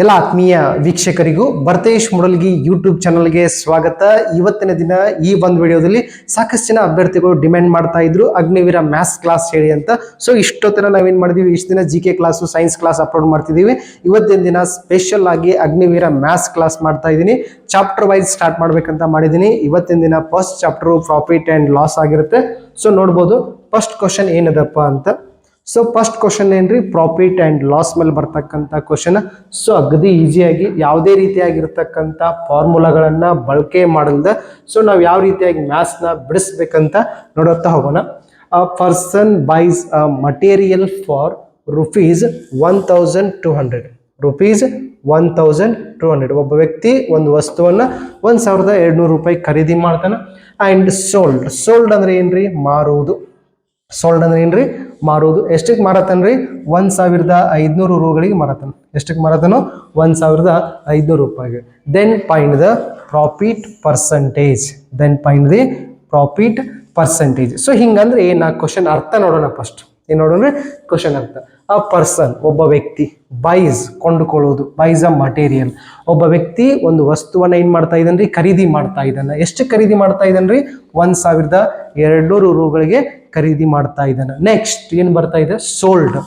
ಎಲ್ಲ ಆತ್ಮೀಯ ವೀಕ್ಷಕರಿಗೂ ಭರತೇಶ್ ಮುಡಲ್ಗಿ ಯೂಟ್ಯೂಬ್ ಚಾನಲ್ಗೆ ಸ್ವಾಗತ. ಇವತ್ತಿನ ದಿನ ಈ ಒಂದು ವಿಡಿಯೋದಲ್ಲಿ ಸಾಕಷ್ಟು ಜನ ಅಭ್ಯರ್ಥಿಗಳು ಡಿಮ್ಯಾಂಡ್ ಮಾಡ್ತಾ ಇದ್ರು. ಅಗ್ನಿವೀರ ಮ್ಯಾಥ್ಸ್ ಕ್ಲಾಸ್ ಹೇಳಿ ಅಂತ. ಸೊ ಇಷ್ಟೊತ್ತರ ನಾವೇನು ಮಾಡಿದೀವಿ? ಇಷ್ಟು ದಿನ G K class science class upload ಮಾಡ್ತಿದ್ದೀವಿ ಇವತ್ತಿನ ದಿನ ಸ್ಪೆಷಲ್ ಆಗಿ ಅಗ್ನಿವೀರ ಮ್ಯಾಥ್ಸ್ ಕ್ಲಾಸ್ ಮಾಡ್ತಾ ಇದ್ದೀನಿ. ಚಾಪ್ಟರ್ ವೈಸ್ ಸ್ಟಾರ್ಟ್ ಮಾಡ್ಬೇಕಂತ ಮಾಡಿದ್ದೀನಿ. ಇವತ್ತಿನ ದಿನ first chapter profit and loss ಆಗಿರುತ್ತೆ. ಸೊ ನೋಡ್ಬೋದು. ಫಸ್ಟ್ ಕ್ವಶನ್ ಏನದಪ್ಪ ಅಂತ. ಸೊ ಫಸ್ಟ್ ಕ್ವಶನ್ ಏನ್ರಿ? ಪ್ರಾಫಿಟ್ ಅಂಡ್ ಲಾಸ್ ಮೇಲೆ ಬರ್ತಕ್ಕಂಥ ಕ್ವಶನ್ ಸೊ ಅಗದಿ ಈಸಿಯಾಗಿ ಯಾವುದೇ ರೀತಿಯಾಗಿರ್ತಕ್ಕಂಥ ಫಾರ್ಮುಲಾಗಳನ್ನ ಬಳಕೆ ಮಾಡಲ್ದ. ಸೊ ನಾವು ಯಾವ ರೀತಿಯಾಗಿ ಮ್ಯಾಥ್ಸ್ನ ಬಿಡಿಸ್ಬೇಕಂತ ನೋಡುತ್ತಾ ಹೋಗೋಣ. A person buys a material for rupees one thousand two hundred rupees one thousand two hundred ಒಬ್ಬ ವ್ಯಕ್ತಿ ಒಂದು ವಸ್ತುವನ್ನ ಒಂದು ಸಾವಿರದ ಎರಡ್ನೂರು ರೂಪಾಯಿ ಖರೀದಿ ಮಾಡ್ತಾನೆ ಆ್ಯಂಡ್ ಸೋಲ್ಡ್ ಸೋಲ್ಡ್ ಅಂದ್ರೆ ರೀ ಮಾರುವುದು. ಸೋಲ್ಡ್ ಅಂದ್ರೆ ಏನ್ರಿ? ಮಾರೋದು. ಎಷ್ಟಕ್ಕೆ ಮಾರತಾನ್ರಿ ಒಂದ್ ಸಾವಿರದ ಐದ್ನೂರು ರೂಗಳಿಗೆ ಮಾರತಾನ ಎಷ್ಟಕ್ಕೆ ಮಾರತಾನೋ ಒಂದ್ ಸಾವಿರದ ಐದ್ನೂರು ರೂಪಾಯಿಗೆ. Then find the profit percentage then find the profit percentage so ಹಿಂಗಂದ್ರೆ ಏನ್ ಆ ಕ್ವಶನ್ ಅರ್ಥ ನೋಡೋಣ ಫಸ್ಟ್ ಏನ್ ನೋಡೋಣ ಕ್ವಶನ್ ಅರ್ಥ. ಆ ಪರ್ಸನ್ ಒಬ್ಬ ವ್ಯಕ್ತಿ ಬೈಸ್ ಕೊಂಡುಕೊಳ್ಳೋದು ಬೈಸ್ ಅ ಮಟೀರಿಯಲ್ ಒಬ್ಬ ವ್ಯಕ್ತಿ ಒಂದು ವಸ್ತುವನ್ನ ಏನ್ ಮಾಡ್ತಾ ರೀ ಖರೀದಿ ಮಾಡ್ತಾ ಇದ್ದಾನೆ. ಎಷ್ಟು ಖರೀದಿ ಮಾಡ್ತಾ ಇದ್ದಾನ್ರಿ? ಒಂದ್ ಸಾವಿರದ ಎರಡ್ನೂರು ರೂಗಳಿಗೆ ಖರೀದಿ ಮಾಡ್ತಾ ಇದ್ದಾನೆ. ನೆಕ್ಸ್ಟ್ ಏನು ಬರ್ತಾ ಇದೆ? Sold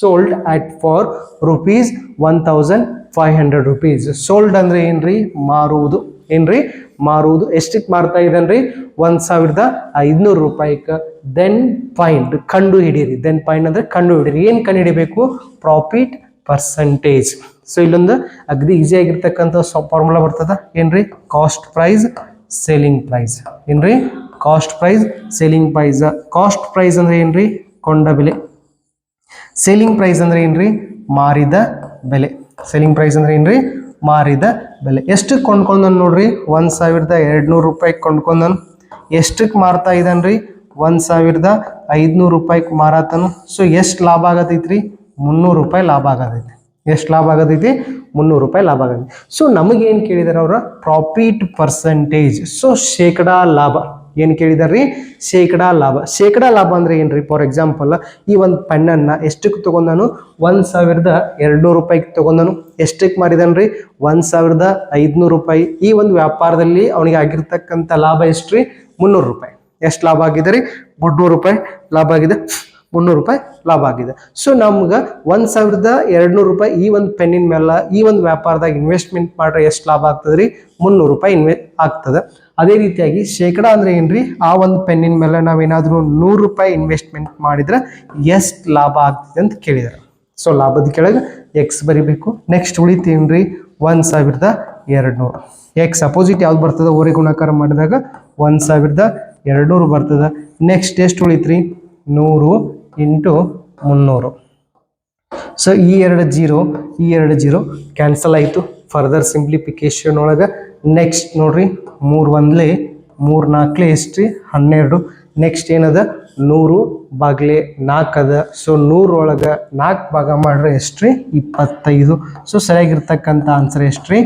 sold at for rupees one thousand five hundred rupees sold ಅಂದ್ರೆ ಏನ್ರಿ? ಮಾರುವುದು. ಏನ್ರಿ? ಮಾರುವುದು. ಎಷ್ಟಕ್ಕೆ ಮಾರ್ತಾ ಇದ್ದಾನ್ರಿ? ಒಂದು ಸಾವಿರದ ಐದುನೂರು ರೂಪಾಯಿಗೆ ದೆನ್ ಫೈಂಡ್ ಕಂಡು ಹಿಡೀರಿ. ದೆನ್ ಫೈಂಡ್ ಅಂದ್ರೆ ಕಂಡು ಹಿಡೀರಿ. ಏನ್ ಕಂಡು ಹಿಡಿಬೇಕು? ಪ್ರಾಫಿಟ್ ಪರ್ಸೆಂಟೇಜ್ ಸೊ ಇಲ್ಲೊಂದು ಅಗದಿ ಈಸಿ ಆಗಿರ್ತಕ್ಕಂಥ ಫಾರ್ಮುಲಾ ಬರ್ತದ. ಏನ್ರಿ? ಕಾಸ್ಟ್ ಪ್ರೈಸ್ ಸೇಲಿಂಗ್ ಪ್ರೈಸ್ ಏನ್ರಿ? Cost price selling price cost price ಅಂದ್ರೆ ಏನ್ರಿ? ಕೊಂಡ ಬೆಲೆ. ಸೇಲಿಂಗ್ ಪ್ರೈಸ್ ಅಂದ್ರೆ ಏನ್ರಿ? ಮಾರಿದ ಬೆಲೆ. ಸೇಲಿಂಗ್ ಪ್ರೈಸ್ ಅಂದ್ರೆ ಏನ್ರಿ? ಮಾರಿದ ಬೆಲೆ. ಎಷ್ಟಕ್ಕೆ ಕೊಂಡ್ಕೊಂಡನ್ ನೋಡ್ರಿ? ಒಂದ್ ಸಾವಿರದ ಎರಡ್ನೂರು ರೂಪಾಯಿಗೆ ಕೊಂಡ್ಕೊಂಡನ್ ಎಷ್ಟಕ್ಕೆ ಮಾರ್ತಾ ಇದ್ದಾನ್ರಿ ಒಂದ್ ಸಾವಿರದ ಐದ್ನೂರು ರೂಪಾಯಿಗೆ ಮಾರಾತನು. ಸೊ ಎಷ್ಟು ಲಾಭ ಆಗತೈತ್ರಿ? ಮುನ್ನೂರು ರೂಪಾಯಿ ಲಾಭ ಆಗತೈತಿ. ಎಷ್ಟು ಲಾಭ ಆಗತೈತಿ? ಮುನ್ನೂರು ರೂಪಾಯಿ ಲಾಭ ಆಗತೈತಿ. ಸೊ ನಮಗೇನು ಕೇಳಿದಾರೆ ಅವರು? ಪ್ರಾಫಿಟ್ ಪರ್ಸೆಂಟೇಜ್ ಸೊ ಶೇಕಡಾ ಲಾಭ. ಏನು ಕೇಳಿದಾರ್ರಿ? ಶೇಕಡಾ ಲಾಭ. ಶೇಕಡಾ ಲಾಭ ಅಂದ್ರೆ ಏನ್ರಿ? ಫಾರ್ ಎಕ್ಸಾಂಪಲ್ ಈ ಒಂದು ಪೆನ್ನನ್ನ ಎಷ್ಟಕ್ಕೆ ತಗೊಂಡನು? ಒಂದು ಸಾವಿರದ ಎರಡುನೂರು ರೂಪಾಯಿಗೆ ತಗೊಂಡನು. ಎಷ್ಟಕ್ಕೆ ಮಾರಿದನ್ರಿ? ಒಂದು ಸಾವಿರದ ಐದುನೂರು ರೂಪಾಯಿ. ಈ ಒಂದು ವ್ಯಾಪಾರದಲ್ಲಿ ಅವನಿಗೆ ಆಗಿರ್ತಕ್ಕಂಥ ಲಾಭ ಎಷ್ಟ್ರಿ? ಮುನ್ನೂರು ರೂಪಾಯಿ. ಎಷ್ಟು ಲಾಭ ಆಗಿದೆ ರೀ? ಮುನ್ನೂರು ರೂಪಾಯಿ ಲಾಭ ಆಗಿದೆ. ಮುನ್ನೂರು ರೂಪಾಯಿ ಲಾಭ ಆಗಿದೆ. ಸೊ ನಮ್ಗೆ ಒಂದು ಸಾವಿರದ ಎರಡ್ನೂರು ರೂಪಾಯಿ ಈ ಒಂದು ಪೆನ್ನಿನ ಮೇಲೆ, ಈ ಒಂದು ವ್ಯಾಪಾರದಾಗ ಇನ್ವೆಸ್ಟ್ಮೆಂಟ್ ಮಾಡ್ರೆ ಎಷ್ಟು ಲಾಭ ಆಗ್ತದೆ ರೀ ಮುನ್ನೂರು ರೂಪಾಯಿ ಇನ್ವೆ ಆಗ್ತದೆ. ಅದೇ ರೀತಿಯಾಗಿ ಶೇಕಡ ಅಂದ್ರೆ ಏನ್ರಿ? ಆ ಒಂದು ಪೆನ್ನಿನ ಮೇಲೆ ನಾವೇನಾದರೂ ನೂರು ರೂಪಾಯಿ ಇನ್ವೆಸ್ಟ್ಮೆಂಟ್ ಮಾಡಿದ್ರೆ ಎಷ್ಟು ಲಾಭ ಆಗ್ತದೆ ಅಂತ ಕೇಳಿದಾರೆ. ಸೊ ಲಾಭದ ಕೆಳಗೆ ಎಕ್ಸ್ ಬರಿಬೇಕು. ನೆಕ್ಸ್ಟ್ ಉಳಿತೇನ್ರಿ ಒಂದ್ ಸಾವಿರದ ಎರಡ್ನೂರು. ಎಕ್ಸ್ ಅಪೋಸಿಟ್ ಯಾವ್ದು ಬರ್ತದೆ? ಓರೆ ಗುಣಾಕಾರ ಮಾಡಿದಾಗ ಒಂದ್ ಸಾವಿರದ ಎರಡ್ನೂರು ಬರ್ತದೆ. ನೆಕ್ಸ್ಟ್ ಎಷ್ಟು ಉಳಿತ್ರಿ? ನೂರು. ಇಂಟು ಮುನ್ನೂರು. ಸೊ ಈ ಎರಡು ಜೀರೋ ಈ ಎರಡು ಜೀರೋ ಕ್ಯಾನ್ಸಲ್ ಆಯಿತು. ಫರ್ದರ್ ಸಿಂಪ್ಲಿಫಿಕೇಶನ್ ಒಳಗೆ ನೆಕ್ಸ್ಟ್ ನೋಡ್ರಿ, ಮೂರು ಒಂದ್ಲೆ, ಮೂರು ನಾಲ್ಕಲೆ ಎಷ್ಟು ರೀ ಹನ್ನೆರಡು. ನೆಕ್ಸ್ಟ್ ಏನದ? ನೂರು ಬಾಗ್ಲೆ ನಾಲ್ಕು ಅದ. ಸೊ ನೂರೊಳಗೆ ನಾಲ್ಕು ಭಾಗ ಮಾಡ್ರೆ ಎಷ್ಟು ರೀ ಇಪ್ಪತ್ತೈದು. ಸೊ ಸರಿಯಾಗಿರ್ತಕ್ಕಂಥ ಆನ್ಸರ್ ಎಷ್ಟು ರೀ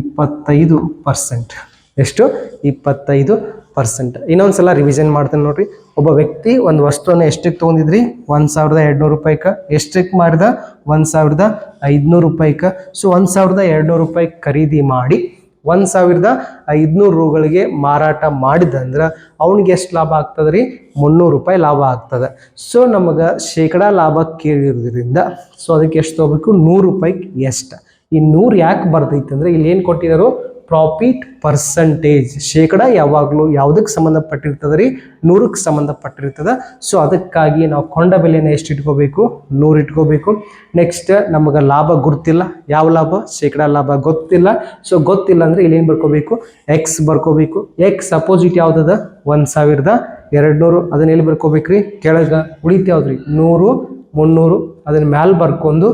ಇಪ್ಪತ್ತೈದು ಪರ್ಸೆಂಟ್ ಎಷ್ಟು? ಇಪ್ಪತ್ತೈದು ಪರ್ಸೆಂಟ್ ಇನ್ನೊಂದ್ಸಲ ರಿವಿಷನ್ ಮಾಡ್ತೇನೆ ನೋಡ್ರಿ. ಒಬ್ಬ ವ್ಯಕ್ತಿ ಒಂದು ವಸ್ತುವನ್ನು ಎಷ್ಟಕ್ಕೆ ತೊಗೊಂಡಿದ್ರಿ? ಒಂದು ಸಾವಿರದ ಎರಡುನೂರು ರೂಪಾಯಿಕ. ಎಷ್ಟಕ್ಕೆ ಮಾರಿದ ಒಂದು ಸಾವಿರದ ಐದುನೂರು ರೂಪಾಯಿಕ. ಸೊ ಒಂದು ಸಾವಿರದ ಎರಡುನೂರು ರೂಪಾಯಿ ಖರೀದಿ ಮಾಡಿ, ಒಂದು ಸಾವಿರದ ಐದುನೂರು ರೂಗಳಿಗೆ ಮಾರಾಟ ಮಾಡಿದಂದ್ರೆ ಅವ್ನಿಗೆ ಎಷ್ಟು ಲಾಭ ಆಗ್ತದೆ ರೀ ಮುನ್ನೂರು ರೂಪಾಯಿ ಲಾಭ ಆಗ್ತದೆ. ಸೊ ನಮಗೆ ಶೇಕಡಾ ಲಾಭ ಕೇಳಿರೋದ್ರಿಂದ ಸೊ ಅದಕ್ಕೆ ಎಷ್ಟು ತೊಗೋಬೇಕು? ನೂರು ರೂಪಾಯಿಗೆ ಎಷ್ಟು. ಈ ನೂರು ಯಾಕೆ ಬರ್ತೈತೆ ಅಂದರೆ ಇಲ್ಲಿ ಏನು ಕೊಟ್ಟಿದ್ದಾರೋ ಪ್ರಾಫಿಟ್ ಪರ್ಸಂಟೇಜ್ ಶೇಕಡ ಯಾವಾಗಲೂ ಯಾವುದಕ್ಕೆ ಸಂಬಂಧಪಟ್ಟಿರ್ತದೆ ರೀ? ನೂರಕ್ಕೆ ಸಂಬಂಧಪಟ್ಟಿರ್ತದೆ. ಸೊ ಅದಕ್ಕಾಗಿ ನಾವು ಕೊಂಡ ಬೆಲೆನ ಎಷ್ಟು ಇಟ್ಕೋಬೇಕು? ನೂರು ಇಟ್ಕೋಬೇಕು. ನೆಕ್ಸ್ಟ್ ನಮಗೆ ಲಾಭ ಗೊತ್ತಿಲ್ಲ ಯಾವ ಲಾಭ? ಶೇಕಡ ಲಾಭ ಗೊತ್ತಿಲ್ಲ. ಸೊ ಗೊತ್ತಿಲ್ಲ ಅಂದರೆ ಏನು ಬರ್ಕೋಬೇಕು? ಎಕ್ಸ್ ಬರ್ಕೋಬೇಕು. ಎಕ್ಸ್ ಅಪೋಸಿಟ್ ಯಾವುದದ? ಒಂದು ಸಾವಿರದ ಎರಡುನೂರು. ಅದನ್ನ ಎಲ್ಲಿ ಬರ್ಕೋಬೇಕ್ರಿ ಕೆಳಗೆ ಉಳಿತು ರೀ? ನೂರು, ಮುನ್ನೂರು. ಅದನ್ನ ಮ್ಯಾಲೆ ಬರ್ಕೊಂಡು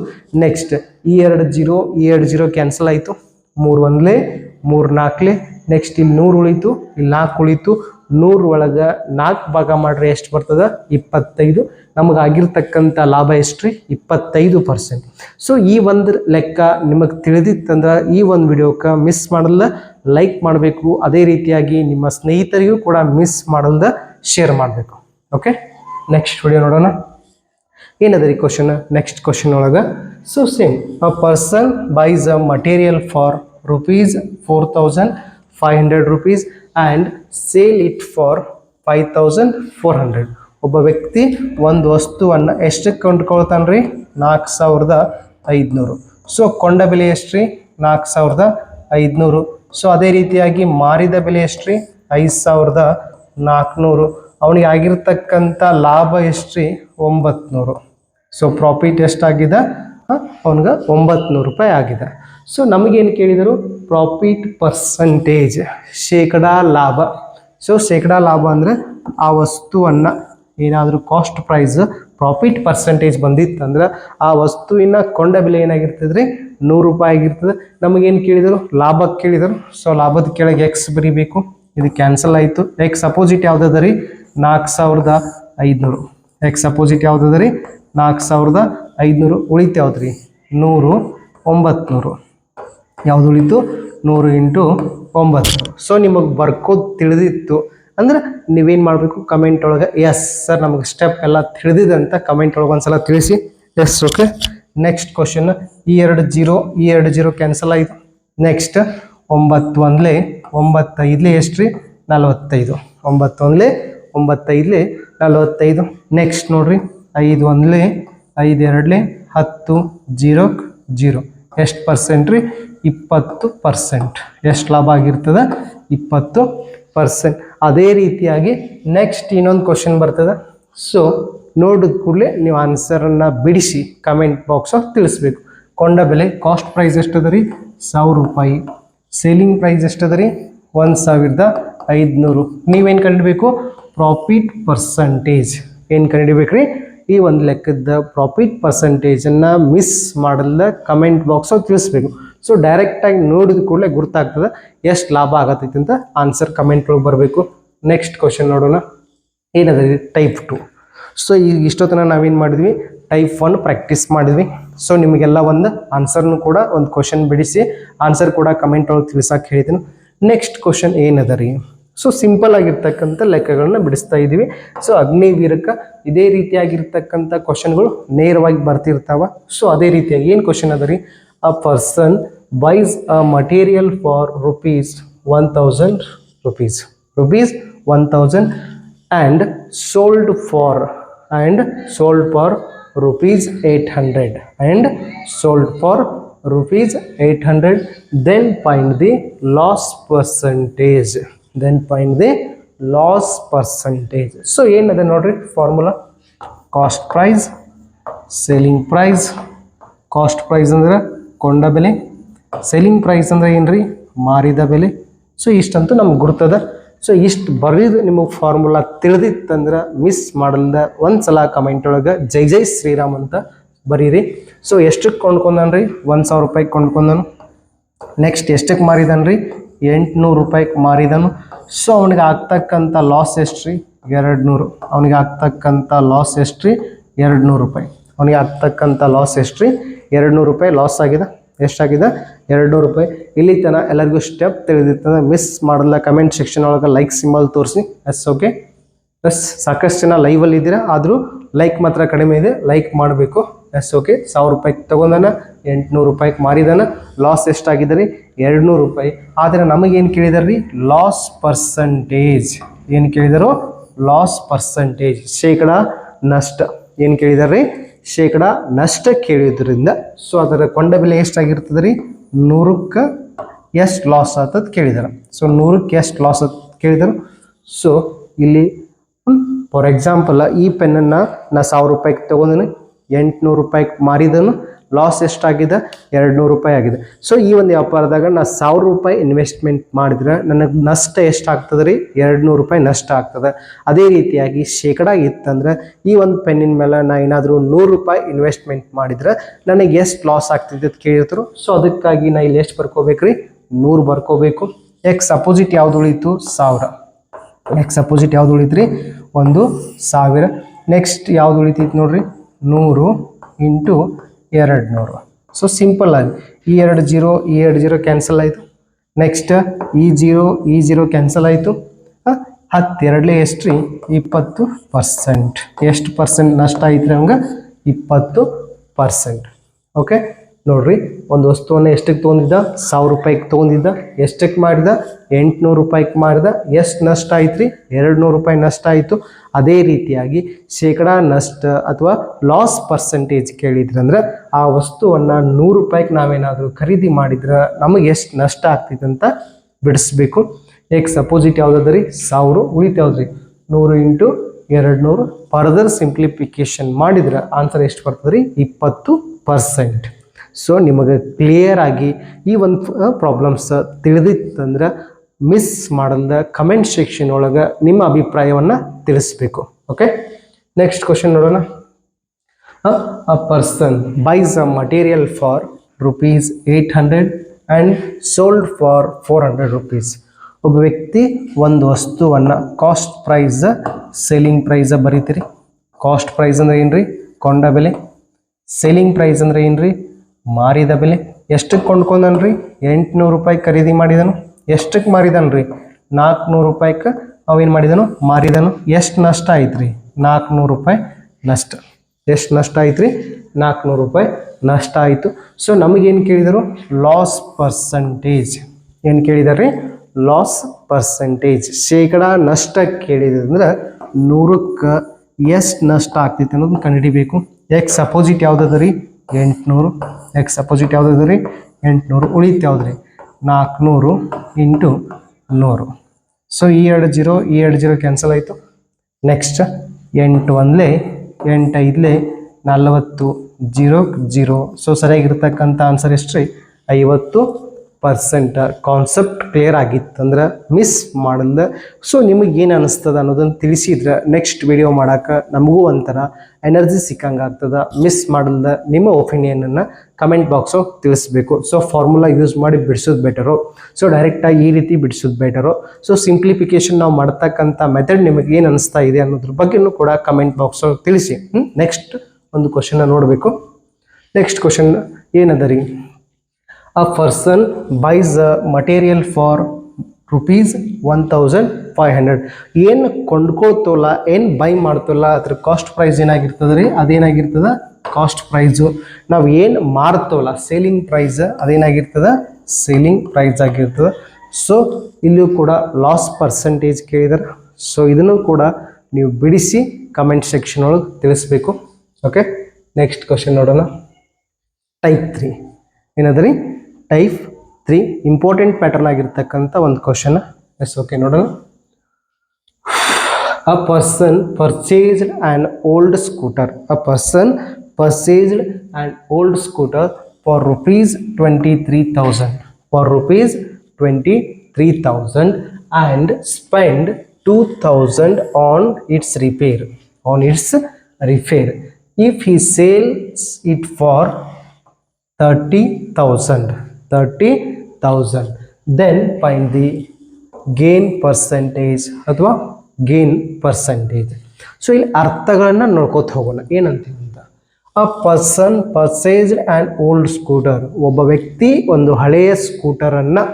ನೆಕ್ಸ್ಟ್ ಈ ಎರಡು ಜೀರೋ, ಈ ಎರಡು ಜೀರೋ ಕ್ಯಾನ್ಸಲ್ ಆಯಿತು. ಮೂರು ಒಂದ್ಲೆ ಮೂರು ನಾಲ್ಕಲೆ ನೆಕ್ಸ್ಟ್ ಇಲ್ಲಿ ನೂರು ಉಳಿತು ಇಲ್ಲಿ ನಾಲ್ಕು ಉಳಿತು. ನೂರು ಒಳಗೆ ನಾಲ್ಕು ಭಾಗ ಮಾಡ್ರೆ ಎಷ್ಟು ಬರ್ತದೆ? ಇಪ್ಪತ್ತೈದು. ನಮಗೆ ಆಗಿರ್ತಕ್ಕಂಥ ಲಾಭ ಎಷ್ಟು ರೀ ಇಪ್ಪತ್ತೈದು ಪರ್ಸೆಂಟ್ ಸೊ ಈ ಒಂದು ಲೆಕ್ಕ ನಿಮಗೆ ತಿಳಿದಿತ್ತಂದ್ರೆ ಈ ಒಂದು ವಿಡಿಯೋಕ್ಕೆ ಮಿಸ್ ಮಾಡಲ್ಲ. ಲೈಕ್ ಮಾಡಬೇಕು. ಅದೇ ರೀತಿಯಾಗಿ ನಿಮ್ಮ ಸ್ನೇಹಿತರಿಗೂ ಕೂಡ ಮಿಸ್ ಮಾಡಲ್ದ ಶೇರ್ ಮಾಡಬೇಕು. ಓಕೆ ನೆಕ್ಸ್ಟ್ ವಿಡಿಯೋ ನೋಡೋಣ. ಏನದ ರೀ ಕ್ವಶನ್ ನೆಕ್ಸ್ಟ್ ಕ್ವಶನ್ ಒಳಗೆ. So same a person buys a material for and sale it for five thousand four hundred ಒಬ್ಬ ವ್ಯಕ್ತಿ ಒಂದು ವಸ್ತುವನ್ನು ಎಷ್ಟಕ್ಕೆ ಕೊಂಡ್ಕೊಳ್ತಾನೆ ರೀ ನಾಲ್ಕು ಸಾವಿರದ ಐದುನೂರು. ಸೊ ಕೊಂಡ ಬೆಲೆ ಎಷ್ಟು ರೀ ನಾಲ್ಕು ಸಾವಿರದ ಐದುನೂರು. ಸೊ ಅದೇ ರೀತಿಯಾಗಿ ಮಾರಿದ ಬೆಲೆ ಎಷ್ಟು ರೀ ಐದು ಸಾವಿರದ ನಾಲ್ಕುನೂರು. ಅವನಿಗೆ ಆಗಿರ್ತಕ್ಕಂಥ ಲಾಭ ಎಷ್ಟು ರೀ ಒಂಬತ್ನೂರು. ಸೊ ಪ್ರಾಫಿಟ್ ಎಷ್ಟಾಗಿದೆ? ಅವನಿಗೆ ಒಂಬತ್ತು ರೂಪಾಯಿ ಆಗಿದೆ. ಸೊ ನಮಗೇನು ಕೇಳಿದರು? ಪ್ರಾಫಿಟ್ ಪರ್ಸಂಟೇಜ್ ಶೇಕಡಾ ಲಾಭ. ಸೊ ಶೇಕಡಾ ಲಾಭ ಅಂದರೆ ಆ ವಸ್ತುವನ್ನು ಏನಾದರೂ ಕಾಸ್ಟ್ ಪ್ರೈಸ್ ಪ್ರಾಫಿಟ್ ಪರ್ಸಂಟೇಜ್ ಬಂದಿತ್ತಂದ್ರೆ ಆ ವಸ್ತುವಿನ ಕೊಂಡ ಬೆಲೆ ಏನಾಗಿರ್ತದೆ ರೀ ನೂರು ರೂಪಾಯಿ ಆಗಿರ್ತದೆ. ನಮಗೇನು ಕೇಳಿದರು? ಲಾಭಕ್ಕೆ ಕೇಳಿದರು. ಸೊ ಲಾಭದ ಕೆಳಗೆ ಎಕ್ಸ್ ಬರೀಬೇಕು. ಇದು ಕ್ಯಾನ್ಸಲ್ ಆಯಿತು. ಎಕ್ಸ್ ಅಪೋಸಿಟ್ ಯಾವುದದ ರೀ ನಾಲ್ಕು ಸಾವಿರದ ಐದುನೂರು. ಎಕ್ಸ್ ಅಪೋಸಿಟ್ ಯಾವುದದ ರೀ ನಾಲ್ಕು ಸಾವಿರದ ಐದುನೂರು. ಉಳಿತು ಯಾವ್ದು ರೀ ನೂರು, ಒಂಬತ್ನೂರು. ಯಾವುದು ಉಳಿತು? ನೂರು ಇಂಟು ಒಂಬತ್ತು. ಸೊ ನಿಮಗೆ ಬರ್ಕೋದು ತಿಳಿದಿತ್ತು. ಅಂದ್ರೆ ನೀವೇನು ಮಾಡಬೇಕು? ಕಮೆಂಟ್ ಒಳಗೆ ಎಸ್ ಸರ್ ನಮಗೆ ಸ್ಟೆಪ್ ಎಲ್ಲ ತಿಳಿದಿದೆ ಅಂತ ಕಮೆಂಟ್ ಒಳಗೆ ಒಂದ್ಸಲ ತಿಳಿಸಿ. ಎಸ್ ಓಕೆ ನೆಕ್ಸ್ಟ್ ಕ್ವಶನ್ ಈ ಎರಡು ಜೀರೋ ಈ ಎರಡು ಜೀರೋ ಕ್ಯಾನ್ಸಲ್ ಆಯಿತು. ನೆಕ್ಸ್ಟ್ ಒಂಬತ್ತು ಒಂದ್ಲೆ ಒಂಬತ್ತೈದ್ಲೆ ಎಷ್ಟು ರೀ ನಲವತ್ತೈದು. ಒಂಬತ್ತು ಒಂದ್ಲೆ ಒಂಬತ್ತೈದ್ಲೆ, ನಲವತ್ತೈದು. ನೆಕ್ಸ್ಟ್ ನೋಡ್ರಿ. ಐದು ಒಂದ್ಲೆ ಐದು ಎರಡ್ಲೆ ಹತ್ತು ಜೀರೋ ಜೀರೋ ಎಷ್ಟು ಪರ್ಸೆಂಟ್ ರೀ? ಇಪ್ಪತ್ತು ಪರ್ಸೆಂಟ್ ಎಷ್ಟು ಲಾಭ ಆಗಿರ್ತದೆ? ಇಪ್ಪತ್ತು ಪರ್ಸೆಂಟ್ ಅದೇ ರೀತಿಯಾಗಿ ನೆಕ್ಸ್ಟ್ ಇನ್ನೊಂದು ಕ್ವಶನ್ ಬರ್ತದೆ. ಸೊ ನೋಡಿದ ಕೂಡಲೇ ನೀವು ಆನ್ಸರನ್ನು ಬಿಡಿಸಿ ಕಮೆಂಟ್ ಬಾಕ್ಸಲ್ಲಿ ತಿಳಿಸ್ಬೇಕು. ಕೊಂಡ ಬೆಲೆ ಕಾಸ್ಟ್ ಪ್ರೈಸ್ ಎಷ್ಟದ ರೀ? ಸಾವಿರ ರೂಪಾಯಿ. ಸೇಲಿಂಗ್ ಪ್ರೈಸ್ ಎಷ್ಟದ ರೀ? ಒಂದು ಸಾವಿರದ ಐದುನೂರು. ನೀವೇನು ಕಂಡಿಬೇಕು ಪ್ರಾಫಿಟ್ ಪರ್ಸಂಟೇಜ್ ಏನು ಕಂಡಿಬೇಕು ರೀ ಈ ಒಂದು ಲೆಕ್ಕದ ಪ್ರಾಫಿಟ್ ಪರ್ಸೆಂಟೇಜನ್ನು ಮಿಸ್ ಮಾಡಲ್ಲ ಕಮೆಂಟ್ ಬಾಕ್ಸಲ್ಲಿ ತಿಳಿಸ್ಬೇಕು. ಸೊ ಡೈರೆಕ್ಟಾಗಿ ನೋಡಿದ ಕೂಡಲೇ ಗುರ್ತಾಗ್ತದೆ ಎಷ್ಟು ಲಾಭ ಆಗತ್ತೈತಿ ಅಂತ ಆನ್ಸರ್ ಕಮೆಂಟ್ ಒಳಗೆ ಬರಬೇಕು. ನೆಕ್ಸ್ಟ್ ಕ್ವಶನ್ ನೋಡೋಣ. ಏನದ ಟೈಪ್ ಟು ಸೊ ಈಗ ಇಷ್ಟೊತ್ತನ ನಾವೇನು ಮಾಡಿದ್ವಿ? ಟೈಪ್ ಒನ್ ಪ್ರಾಕ್ಟೀಸ್ ಮಾಡಿದ್ವಿ. ಸೊ ನಿಮಗೆಲ್ಲ ಒಂದು ಆನ್ಸರ್ನು ಕೂಡ ಒಂದು ಕ್ವಶನ್ ಬಿಡಿಸಿ ಆನ್ಸರ್ ಕೂಡ ಕಮೆಂಟ್ ಒಳಗೆ ತಿಳಿಸಕ್ಕೆ ಹೇಳಿದ್ದೀನಿ ನೆಕ್ಸ್ಟ್ ಕ್ವಶನ್ ಏನದ ರೀ? ಸೊ ಸಿಂಪಲ್ ಆಗಿರ್ತಕ್ಕಂಥ ಲೆಕ್ಕಗಳನ್ನ ಬಿಡಿಸ್ತಾ ಇದ್ದೀವಿ. ಸೊ ಅಗ್ನಿವೀರಕ್ಕೆ ಇದೇ ರೀತಿಯಾಗಿರ್ತಕ್ಕಂಥ ಕ್ವಶನ್ಗಳು ನೇರವಾಗಿ ಬರ್ತಿರ್ತಾವ. ಸೊ ಅದೇ ರೀತಿಯಾಗಿ ಏನು ಕ್ವಶನ್ ಅದ ರೀ a person buys a material for rupees one thousand rupees rupees one thousand and sold for, and sold for rupees 800 and sold for rupees 800 then find the loss percentage. Then find the loss percentage so ಏನಿದೆ ನೋಡ್ರಿ. Formula cost price selling price cost price ಅಂದ್ರೆ ಕೊಂಡ ಬೆಲೆ selling price ಅಂದ್ರೆ ರೀ ಮಾರಿದ ಬೆಲೆ. So ಇಷ್ಟಂತೂ ನಮ್ಗೆ ಗುರ್ತದ. So ಇಷ್ಟು ಬರೆದು ನಿಮಗೆ ಫಾರ್ಮುಲಾ ತಿಳಿದಿತ್ತಂದ್ರೆ ಮಿಸ್ ಮಾಡಲ್ದ ಒಂದು ಸಲ ಕಮೆಂಟ್ ಒಳಗೆ ಜೈ ಜೈ ಶ್ರೀರಾಮ್ ಅಂತ ಬರೀರಿ. ಸೊ ಎಷ್ಟಕ್ಕೆ ಕೊಂಡ್ಕೊಂಡನ್ರಿ? ಒಂದು ಸಾವಿರ ರೂಪಾಯಿಗೆ ಕೊಂಡ್ಕೊಂಡನು. ನೆಕ್ಸ್ಟ್ ಎಷ್ಟಕ್ಕೆ ಮಾರಿದನ್ರಿ? ಎಂಟುನೂರು ರೂಪಾಯಿಗೆ ಮಾರಿದನು. ಸೊ ಅವನಿಗೆ ಆಗ್ತಕ್ಕಂಥ ಲಾಸ್ ಎಷ್ಟ್ರಿ ಎರಡು ನೂರು ಅವನಿಗೆ ಆಗ್ತಕ್ಕಂಥ ಲಾಸ್ ಎಷ್ಟ್ರಿ ಎರಡು ನೂರು ರೂಪಾಯಿ. ಅವನಿಗೆ ಆಗ್ತಕ್ಕಂಥ ಲಾಸ್ ಎಷ್ಟ್ರಿ ಎರಡು ನೂರು ರೂಪಾಯಿ ಲಾಸ್ ಆಗಿದೆ. ಎಷ್ಟಾಗಿದೆ? ಎರಡು ನೂರು ರೂಪಾಯಿ. ಇಲ್ಲಿ ತನ ಎಲ್ಲರಿಗೂ ಸ್ಟೆಪ್ ತಿಳಿದಿತ್ತಂದ್ರೆ ಮಿಸ್ ಮಾಡಲ್ಲ ಕಮೆಂಟ್ ಸೆಕ್ಷನ್ ಒಳಗೆ ಲೈಕ್ ಸಿಂಬಲ್ ತೋರಿಸಿ. ಎಸ್ ಓಕೆ ಎಸ್ ಸಾಕಷ್ಟು ಜನ ಲೈವಲ್ಲಿ ಇದ್ದೀರಾ? ಆದರೂ ಲೈಕ್ ಮಾತ್ರ ಕಡಿಮೆ ಇದೆ. ಲೈಕ್ ಮಾಡಬೇಕು. ಎಸ್ ಓಕೆ ಸಾವಿರ ರೂಪಾಯಿಗೆ ತೊಗೊಂಡನ, ಎಂಟುನೂರು ರೂಪಾಯಿಗೆ ಮಾರಿದಾನ. ಲಾಸ್ ಎಷ್ಟಾಗಿದೆ ರೀ ಎರಡು ನೂರು ರೂಪಾಯಿ. ಆದರೆ ನಮಗೇನು ಕೇಳಿದಾರೆ ರೀ ಲಾಸ್ ಪರ್ಸಂಟೇಜ್ ಏನು ಕೇಳಿದರು? ಲಾಸ್ ಪರ್ಸಂಟೇಜ್ ಶೇಕಡ ನಷ್ಟ. ಏನು ಕೇಳಿದಾರೆ ರೀ ಶೇಕಡ ನಷ್ಟ ಕೇಳಿದ್ರಿಂದ ಸೊ ಅದರ ಕೊಂಡ ಬೆಲೆ ಎಷ್ಟಾಗಿರ್ತದೆ ರೀ ನೂರಕ್ಕೆ ಎಷ್ಟು ಲಾಸ್ ಆತದ ಕೇಳಿದಾರೆ. ಸೊ ನೂರಕ್ಕೆ ಎಷ್ಟು ಲಾಸ್ ಆತ ಕೇಳಿದರು. ಸೊ ಇಲ್ಲಿ ಫಾರ್ ಎಕ್ಸಾಂಪಲ್ ಈ ಪೆನ್ನನ್ನು ನಾ ಸಾವಿರ ರೂಪಾಯಿಗೆ ತೊಗೊಂಡಿನಿ, ಎಂಟುನೂರು ರೂಪಾಯಿಗೆ ಮಾರಿದನು. ಲಾಸ್ ಎಷ್ಟಾಗಿದೆ? ಎರಡು ನೂರು ರೂಪಾಯಿ ಆಗಿದೆ. ಸೊ ಈ ಒಂದು ವ್ಯಾಪಾರದಾಗ ನಾ ಸಾವಿರ ರೂಪಾಯಿ ಇನ್ವೆಸ್ಟ್ಮೆಂಟ್ ಮಾಡಿದ್ರೆ ನನಗೆ ನಷ್ಟ ಎಷ್ಟಾಗ್ತದೆ ರೀ ಎರಡು ನೂರು ರೂಪಾಯಿ ನಷ್ಟ ಆಗ್ತದೆ. ಅದೇ ರೀತಿಯಾಗಿ ಶೇಕಡ ಇತ್ತಂದ್ರೆ ಈ ಒಂದು ಪೆನ್ನಿನ ಮೇಲೆ ನಾ ಏನಾದರೂ ನೂರು ರೂಪಾಯಿ ಇನ್ವೆಸ್ಟ್ಮೆಂಟ್ ಮಾಡಿದ್ರೆ ನನಗೆ ಎಷ್ಟು ಲಾಸ್ ಆಗ್ತಿದೆ ಅಂತ ಕೇಳಿದ್ರು ಸೊ ಅದಕ್ಕಾಗಿ ನಾ ಇಲ್ಲಿ ಎಷ್ಟು ಬರ್ಕೋಬೇಕು ರೀ ನೂರು ಬರ್ಕೋಬೇಕು. ಎಕ್ಸ್ ಅಪೋಸಿಟ್ ಯಾವ್ದು ಉಳಿತು? ಸಾವಿರ. ಎಕ್ಸ್ ಅಪೋಸಿಟ್ ಯಾವ್ದು ಉಳಿತ್ರಿ? ಒಂದು ಸಾವಿರ. ನೆಕ್ಸ್ಟ್ ಯಾವ್ದು ಉಳಿತೈತಿ ನೋಡ್ರಿ? ನೂರು ಇಂಟು ಎರಡು ನೂರು ಸೊ ಸಿಂಪಲ್ ಆಗಿ ಈ ಎರಡು ಜೀರೋ, ಈ ಎರಡು ಜೀರೋ ಕ್ಯಾನ್ಸಲ್ ಆಯಿತು. ನೆಕ್ಸ್ಟ್ ಈ ಜೀರೋ ಈ ಜೀರೋ ಕ್ಯಾನ್ಸಲ್ ಆಯಿತು. ಹತ್ತೆರಡಲೇ ಎಷ್ಟು ರೀ ಇಪ್ಪತ್ತು ಪರ್ಸೆಂಟ್ ಎಷ್ಟು ಪರ್ಸೆಂಟ್ ನಷ್ಟ ಐತ್ರಿ ಹಂಗೆ ಇಪ್ಪತ್ತು ಪರ್ಸೆಂಟ್ ಓಕೆ ನೋಡ್ರಿ, ಒಂದು ವಸ್ತುವನ್ನು ಎಷ್ಟಕ್ಕೆ ತೊಗೊಂಡಿದ್ದ? ಸಾವಿರ ರೂಪಾಯಿಗೆ ತೊಗೊಂಡಿದ್ದ. ಎಷ್ಟಕ್ಕೆ ಮಾಡಿದ? ಎಂಟುನೂರು ರೂಪಾಯಿಗೆ ಮಾಡಿದ. ಎಷ್ಟು ನಷ್ಟ ಆಯ್ತು ರೀ ಎರಡು ನೂರು ರೂಪಾಯಿ ನಷ್ಟ ಆಯಿತು. ಅದೇ ರೀತಿಯಾಗಿ ಶೇಕಡ ನಷ್ಟ ಅಥವಾ ಲಾಸ್ ಪರ್ಸೆಂಟೇಜ್ ಕೇಳಿದ್ರಂದ್ರೆ, ಆ ವಸ್ತುವನ್ನು ನೂರು ರೂಪಾಯಿಗೆ ನಾವೇನಾದರೂ ಖರೀದಿ ಮಾಡಿದ್ರೆ ನಮಗೆ ಎಷ್ಟು ನಷ್ಟ ಆಗ್ತಿದೆ ಅಂತ ಬಿಡಿಸ್ಬೇಕು. ಈಗ ಸಪೋಸಿಟ್ ಯಾವುದಾದ್ರಿ? ರೀ ಸಾವಿರ ಉಳಿತು ಯಾವ್ದು ರೀ ನೂರು ಇಂಟು ಎರಡು ನೂರು ಫರ್ದರ್ ಸಿಂಪ್ಲಿಫಿಕೇಶನ್ ಮಾಡಿದ್ರೆ ಆನ್ಸರ್ ಎಷ್ಟು ಬರ್ತದೆ ರೀ ಇಪ್ಪತ್ತು ಪರ್ಸೆಂಟ್ ಸೊ ನಿಮಗೆ ಕ್ಲಿಯರ್ ಆಗಿ ಈ ಒಂದು ಪ್ರಾಬ್ಲಮ್ಸ್ ತಿಳಿದಿತ್ತಂದ್ರೆ ಮಿಸ್ ಮಾಡಲ್ದ ಕಮೆಂಟ್ ಸೆಕ್ಷನ್ ಒಳಗೆ ನಿಮ್ಮ ಅಭಿಪ್ರಾಯವನ್ನು ತಿಳಿಸ್ಬೇಕು. ಓಕೆ ನೆಕ್ಸ್ಟ್ ಕ್ವಶನ್ ನೋಡೋಣ. A person buys a material for rupees for rupees 800 and sold for 400 rupees. ಒಬ್ಬ ವ್ಯಕ್ತಿ ಒಂದು ವಸ್ತುವನ್ನು ಕಾಸ್ಟ್ ಪ್ರೈಸ್ ಸೇಲಿಂಗ್ ಪ್ರೈಸ ಬರೀತೀರಿ. ಕಾಸ್ಟ್ ಪ್ರೈಸ್ ಅಂದ್ರೆ ರೀ ಕೊಂಡ ಬೆಲೆ. ಸೇಲಿಂಗ್ ಪ್ರೈಸ್ ಅಂದ್ರೆ ಏನ್ರಿ? ಮಾರಿದ ಬೆಲೆ ಎಷ್ಟಕ್ಕೆ ಕೊಂಡ್ಕೊಂಡನ್ರಿ? ಎಂಟುನೂರು ರೂಪಾಯಿ ಖರೀದಿ ಮಾಡಿದನು. ಎಷ್ಟಕ್ಕೆ ಮಾರಿದನ್ರಿ? ನಾಲ್ಕುನೂರು ರೂಪಾಯಿಗೆ ಅವೇನು ಮಾಡಿದನು? ಮಾರಿದನು. ಎಷ್ಟು ನಷ್ಟ ಆಯ್ತು ರೀ ನಾಲ್ಕುನೂರು ರೂಪಾಯಿ ನಷ್ಟ. ಎಷ್ಟು ನಷ್ಟ ಆಯ್ತು ರೀ ನಾಲ್ಕುನೂರು ರೂಪಾಯಿ ನಷ್ಟ ಆಯಿತು. ಸೊ ನಮಗೇನು ಕೇಳಿದರು? ಲಾಸ್ ಪರ್ಸಂಟೇಜ್ ಏನು ಕೇಳಿದಾರೆ ರೀ ಲಾಸ್ ಪರ್ಸಂಟೇಜ್ ಶೇಕಡ ನಷ್ಟ ಕೇಳಿದಂದ್ರೆ ನೂರಕ್ಕೆ ಎಷ್ಟು ನಷ್ಟ ಆಗ್ತೈತೆ ಅನ್ನೋದನ್ನ ಕಂಡುಹಿಡಿಬೇಕು. ಎಕ್ಸ್ ಸಪೋಸಿಟ್ ಯಾವುದದ ರೀ? ಎಂಟುನೂರು. ಎಕ್ಸ್ ಅಪೋಸಿಟ್ ಯಾವ್ದದ ರೀ? ಎಂಟುನೂರು. ಉಳಿತು ಯಾವ್ದು ರೀ? ನಾಲ್ಕುನೂರು ಇಂಟು ನೂರು. ಸೊ ಈ ಎರಡು ಜೀರೋ ಈ ಎರಡು ಜೀರೋ ಕ್ಯಾನ್ಸಲ್ ಆಯಿತು. ನೆಕ್ಸ್ಟ್ ಎಂಟು ಒಂದಲೇ, ಎಂಟು ಐದಲೇ, ನಲವತ್ತು ಜೀರೋ ಜೀರೋ ಸೊ ಸರಿಯಾಗಿರ್ತಕ್ಕಂಥ ಆನ್ಸರ್ ಎಷ್ಟು ರೀ? ಐವತ್ತು ಪರ್ಸೆಂಟ್ ಕಾನ್ಸೆಪ್ಟ್ ಕ್ಲಿಯರ್ ಆಗಿತ್ತು ಅಂದ್ರೆ ಮಿಸ್ ಮಾಡಲ್ದ. ಸೊ ನಿಮಗೆ ಏನು ಅನ್ನೋದನ್ನು ತಿಳಿಸಿದ್ರೆ ನೆಕ್ಸ್ಟ್ ವಿಡಿಯೋ ಮಾಡೋಕೆ ನಮಗೂ ಒಂಥರ ಎನರ್ಜಿ ಸಿಕ್ಕಂಗೆ ಆಗ್ತದ ಮಿಸ್ ಮಾಡಲ್ದ ನಿಮ್ಮ ಒಪಿನಿಯನನ್ನು ಕಮೆಂಟ್ ಬಾಕ್ಸು ತಿಳಿಸ್ಬೇಕು. ಸೊ ಫಾರ್ಮುಲಾ ಯೂಸ್ ಮಾಡಿ ಬಿಡಿಸೋದು ಬೆಟರು ಸೊ ಡೈರೆಕ್ಟಾಗಿ ಈ ರೀತಿ ಬಿಡಿಸೋದು ಬೆಟರು ಸೊ ಸಿಂಪ್ಲಿಫಿಕೇಶನ್ ನಾವು ಮಾಡ್ತಕ್ಕಂಥ ಮೆಥಡ್ ನಿಮಗೆ ಏನು ಅನಿಸ್ತಾ ಇದೆ ಅನ್ನೋದ್ರ ಬಗ್ಗೆನೂ ಕೂಡ ಕಮೆಂಟ್ ಬಾಕ್ಸ್ ತಿಳಿಸಿ. ನೆಕ್ಸ್ಟ್ ಒಂದು ಕ್ವಶನ್ನ ನೋಡಬೇಕು. ನೆಕ್ಸ್ಟ್ ಕ್ವಶನ್ ಏನದ ರೀ? A person buys a material for rupees one thousand five hundred. ಏನು ಕೊಂಡ್ಕೊಳ್ತಲ್ಲ, ಏನು ಬೈ ಮಾಡ್ತೋಲ್ಲ, ಅದ್ರ ಕಾಸ್ಟ್ ಪ್ರೈಸ್ ಏನಾಗಿರ್ತದೆ ರೀ? ಅದೇನಾಗಿರ್ತದ? ಕಾಸ್ಟ್ ಪ್ರೈಸು ನಾವು ಏನು ಮಾರ್ತವಲ್ಲ ಸೇಲಿಂಗ್ ಪ್ರೈಸ್ ಅದೇನಾಗಿರ್ತದ? ಸೇಲಿಂಗ್ ಪ್ರೈಸ್ ಆಗಿರ್ತದೆ. ಸೊ ಇಲ್ಲಿಯೂ ಕೂಡ ಲಾಸ್ ಪರ್ಸೆಂಟೇಜ್ ಕೇಳಿದಾರೆ. ಸೊ ಇದನ್ನು ಕೂಡ ನೀವು ಬಿಡಿಸಿ ಕಮೆಂಟ್ ಸೆಕ್ಷನ್ ಒಳಗೆ ತಿಳಿಸ್ಬೇಕು. ಓಕೆ ನೆಕ್ಸ್ಟ್ ಕ್ವಶನ್ ನೋಡೋಣ. ಟೈಪ್ ತ್ರೀ ಏನದ ರೀ? ಟೈಪ್ ತ್ರೀ ಇಂಪಾರ್ಟೆಂಟ್ ಪ್ಯಾಟರ್ನ್ ಆಗಿರ್ತಕ್ಕಂಥ ಒಂದು ಕ್ವಶನ್ ಎಸ್ ಓಕೆ ನೋಡೋಣ. A person purchased an old scooter a person purchased an old scooter for rupees twenty three thousand for rupees twenty three thousand and spend two thousand on its repair on its repair if he sales it for thirty thousand thirty thousand then find the gain percentage ಅಥವಾ gain percentage so ಇಲ್ಲಿ ಅರ್ಥಗಳನ್ನು ನೋಡ್ಕೋತ ಹೋಗೋಣ. ಏನಂತೀವಿ ಅಂತ a person purchased and old scooter ಒಬ್ಬ ವ್ಯಕ್ತಿ ಒಂದು ಹಳೆಯ ಸ್ಕೂಟರನ್ನು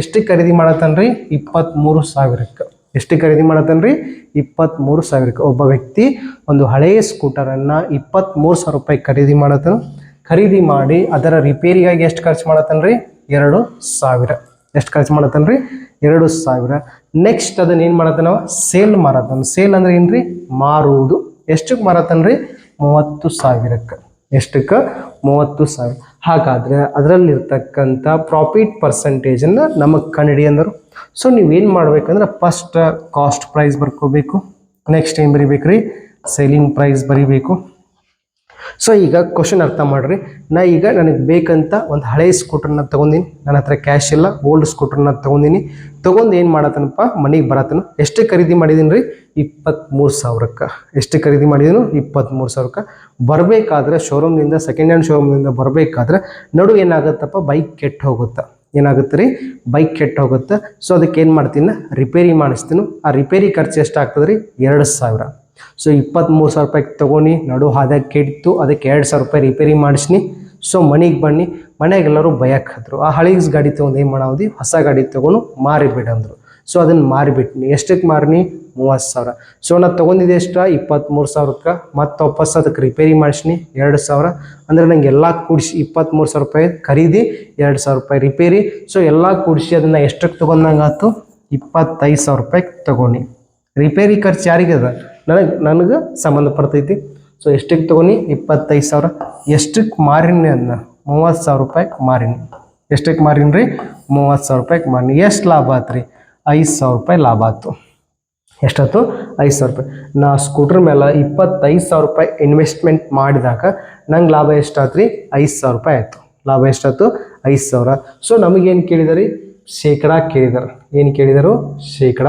ಎಷ್ಟು ಖರೀದಿ ಮಾಡತ್ತನ್ರಿ ಇಪ್ಪತ್ತ್ಮೂರು ಸಾವಿರಕ್ಕೆ. ಎಷ್ಟು ಖರೀದಿ ಮಾಡತ್ತನ್ರಿ ಇಪ್ಪತ್ತ್ಮೂರು ಸಾವಿರಕ್ಕೆ. ಒಬ್ಬ ವ್ಯಕ್ತಿ ಒಂದು ಹಳೆಯ ಸ್ಕೂಟರನ್ನು ಇಪ್ಪತ್ತ್ಮೂರು ಸಾವಿರ ರೂಪಾಯಿ ಖರೀದಿ ಮಾಡತ್ತನು ಖರೀದಿ ಮಾಡಿ ಅದರ ರಿಪೇರಿಗಾಗಿ ಎಷ್ಟು ಖರ್ಚು ಮಾಡತ್ತನ್ರಿ? ಎರಡು ಸಾವಿರ. ಎಷ್ಟು ಖರ್ಚು ಮಾಡತ್ತನ್ರಿ? ಎರಡು ಸಾವಿರ. ನೆಕ್ಸ್ಟ್ ಅದನ್ನ ಏನು ಮಾಡತ್ತಾನ ಸೇಲ್ ಮಾರತಾನ ಸೇಲ್ ಅಂದ್ರೆ ಏನ್ರಿ? ಮಾರುವುದು. ಎಷ್ಟಕ್ಕೆ ಮಾರತ್ತನ್ರಿ? ಮೂವತ್ತು ಸಾವಿರಕ್ಕೆ. ಎಷ್ಟಕ್ಕೆ? ಮೂವತ್ತು ಸಾವಿರ. ಹಾಗಾದರೆ ಅದರಲ್ಲಿರ್ತಕ್ಕಂಥ ಪ್ರಾಫಿಟ್ ಪರ್ಸೆಂಟೇಜನ್ನು ನಮಗೆ ಕಂಡಿಡಿ ಅಂದರು. ಸೊ ನೀವೇನು ಮಾಡಬೇಕಂದ್ರೆ ಫಸ್ಟ್ ಕಾಸ್ಟ್ ಪ್ರೈಸ್ ಬರ್ಕೋಬೇಕು. ನೆಕ್ಸ್ಟ್ ಏನು ಬರಿಬೇಕು ರೀ ಸೇಲಿಂಗ್ ಪ್ರೈಸ್ ಬರಿಬೇಕು. ಸೊ ಈಗ ಕ್ವಶನ್ ಅರ್ಥ ಮಾಡ್ರಿ. ನಾ ಈಗ ನನಗೆ ಬೇಕಂತ ಒಂದು ಹಳೆ ಸ್ಕೂಟರ್ನ ತೊಗೊಂಡಿನಿ ನನ್ನ ಹತ್ರ ಕ್ಯಾಶ್ ಇಲ್ಲ ಓಲ್ಡ್ ಸ್ಕೂಟರ್ನ ತೊಗೊಂಡಿನಿ ತೊಗೊಂಡು ಏನು ಮಾಡತ್ತನಪ್ಪ? ಮನೆಗೆ ಬರತ್ತನು. ಎಷ್ಟು ಖರೀದಿ ಮಾಡಿದ್ದೀನಿ ರೀ ಇಪ್ಪತ್ತ್ಮೂರು ಸಾವಿರಕ್ಕೆ. ಎಷ್ಟು ಖರೀದಿ ಮಾಡಿದೀನು? ಇಪ್ಪತ್ತ್ಮೂರು ಸಾವಿರಕ್ಕೆ. ಬರಬೇಕಾದ್ರೆ ಶೋರೂಮ್ನಿಂದ ಸೆಕೆಂಡ್ ಹ್ಯಾಂಡ್ ಶೋರೂಮ್ನಿಂದ ಬರಬೇಕಾದ್ರೆ ನಡು ಏನಾಗುತ್ತಪ್ಪ? ಬೈಕ್ ಕೆಟ್ಟು ಹೋಗುತ್ತೆ. ಏನಾಗುತ್ತೆ ರೀ ಬೈಕ್ ಕೆಟ್ಟು ಹೋಗುತ್ತೆ. ಸೊ ಅದಕ್ಕೆ ಏನು ಮಾಡ್ತೀನಿ? ರಿಪೇರಿ ಮಾಡಿಸ್ತೀನಿ. ಆ ರಿಪೇರಿ ಖರ್ಚು ಎಷ್ಟಾಗ್ತದೆ ರೀ ಎರಡು ಸಾವಿರ. ಸೊ ಇಪ್ಪತ್ತ್ಮೂರು ಸಾವಿರ ರೂಪಾಯಿಗೆ ತೊಗೊಂಡು ನಡು ಹಾದ್ಯಾಗ ಕೆಟ್ಟಿತ್ತು ಅದಕ್ಕೆ ಎರಡು ಸಾವಿರ ರೂಪಾಯಿ ರಿಪೇರಿ ಮಾಡಿಸ್ನಿ. ಸೊ ಮನೆಗೆ ಬನ್ನಿ. ಮನೆಗೆಲ್ಲರೂ ಹತ್ರು. ಆ ಹಳಿಗೆ ಗಾಡಿ ತೊಗೊಂಡು ಏನು ಮಾಡೋದು ಹೊಸ ಗಾಡಿ ತೊಗೊಂಡು ಮಾರಿಬಿಡಂದ್ರು ಸೊ ಅದನ್ನು ಮಾರಿಬಿಟ್ನಿ ಎಷ್ಟಕ್ಕೆ ಮಾರಿನಿ? ಮೂವತ್ತು ಸಾವಿರ. ಸೊ ನಾನು ತೊಗೊಂಡಿದ್ದೆ ಎಷ್ಟ ಇಪ್ಪತ್ತ್ಮೂರು ಸಾವಿರಕ್ಕೆ ಮತ್ತು ವಾಪಸ್ ಅದಕ್ಕೆ ರಿಪೇರಿ ಮಾಡಿಸ್ನಿ. ಎರಡು ಸಾವಿರ. ಅಂದರೆ ನಂಗೆ ಎಲ್ಲ ಕೂಡಿಸಿ ಇಪ್ಪತ್ತ್ಮೂರು ಸಾವಿರ ರೂಪಾಯಿ ಖರೀದಿ, ಎರಡು ಸಾವಿರ ರೂಪಾಯಿ ರಿಪೇರಿ ಸೊ ಎಲ್ಲ ಕೂಡಿಸಿ ಅದನ್ನು ಎಷ್ಟಕ್ಕೆ ತೊಗೊಂಡಂಗೆ ಆಯ್ತು ಇಪ್ಪತ್ತೈದು ಸಾವಿರ ರೂಪಾಯಿ ತೊಗೊಂಡು ರಿಪೇರಿ ಖರ್ಚು ಯಾರಿಗೆ ಅದ ನನಗೆ ಸಂಬಂಧ ಪಡ್ತೈತಿ ಸೊ ಎಷ್ಟಕ್ಕೆ ತೊಗೊಂಡು? ಇಪ್ಪತ್ತೈದು ಸಾವಿರ. ಎಷ್ಟಕ್ಕೆ ಮಾರಿನಿ ಅದನ್ನ ಮೂವತ್ತು ಸಾವಿರ ರೂಪಾಯಿಗೆ ಮಾರಿನಿ. ಎಷ್ಟಕ್ಕೆ ಮಾರಿನಿ ರೀ ಮೂವತ್ತು ಸಾವಿರ ರೂಪಾಯಿಗೆ ಮಾರಿನಿ. ಎಷ್ಟು ಲಾಭ ಆತು ರೀ ಐದು ಸಾವಿರ ರೂಪಾಯಿ ಲಾಭ ಆಯ್ತು ಎಷ್ಟಾಯ್ತು ಐದು ಸಾವಿರ ರೂಪಾಯಿ. ನಾ ಸ್ಕೂಟ್ರ್ ಮೇಲೆ ಇಪ್ಪತ್ತೈದು ಸಾವಿರ ರೂಪಾಯಿ ಇನ್ವೆಸ್ಟ್ಮೆಂಟ್ ಮಾಡಿದಾಗ ನಂಗೆ ಲಾಭ ಎಷ್ಟಾಯ್ತು ರೀ ಐದು ಸಾವಿರ ರೂಪಾಯಿ ಆಯಿತು. ಲಾಭ ಎಷ್ಟಾಯ್ತು ಐದು ಸಾವಿರ. ಸೊ ನಮಗೇನು ಕೇಳಿದಾರೆ? ಶೇಕಡ ಕೇಳಿದಾರೆ. ಏನು ಕೇಳಿದರು? ಶೇಕಡ.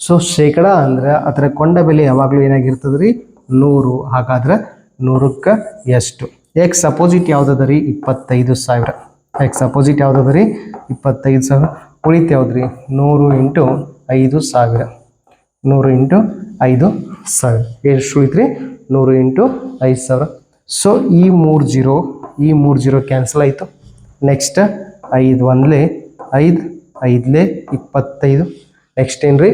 ಸೊ ಶೇಕಡ ಅಂದ್ರೆ ಅದರ ಕೊಂಡ ಬೆಲೆ ಯಾವಾಗಲೂ ಏನಾಗಿರ್ತದೆ ರೀ ನೂರು. ಹಾಗಾದ್ರೆ ನೂರಕ್ಕೆ ಎಷ್ಟು? ಎಕ್ಸ್ ಅಪೋಸಿಟ್ ಯಾವುದದ ರೀ ಇಪ್ಪತ್ತೈದು ಸಾವಿರ. ಎಕ್ಸ್ ಅಪೋಸಿಟ್ ಯಾವುದದ ರೀ ಇಪ್ಪತ್ತೈದು ಸಾವಿರ. ಉಳಿತು ಯಾವ್ದು ರೀ ನೂರು ಇಂಟು ಐದು ಸಾವಿರ. ನೂರು ಇಂಟು ಐದು ಸಾವಿರ. ಎಷ್ಟು ಉಳಿತ್ರಿ ನೂರು ಇಂಟು ಐದು ಸಾವಿರ. ಸೊ ಈ ಮೂರು ಜೀರೋ ಈ ಮೂರು ಜೀರೋ ಕ್ಯಾನ್ಸಲ್ ಆಯಿತು. ನೆಕ್ಸ್ಟ್ ಐದು ಒಂದ್ಲೆ, ಐದು, ಐದ್ಲೆ ಇಪ್ಪತ್ತೈದು. ನೆಕ್ಸ್ಟ್ ಏನು ರೀ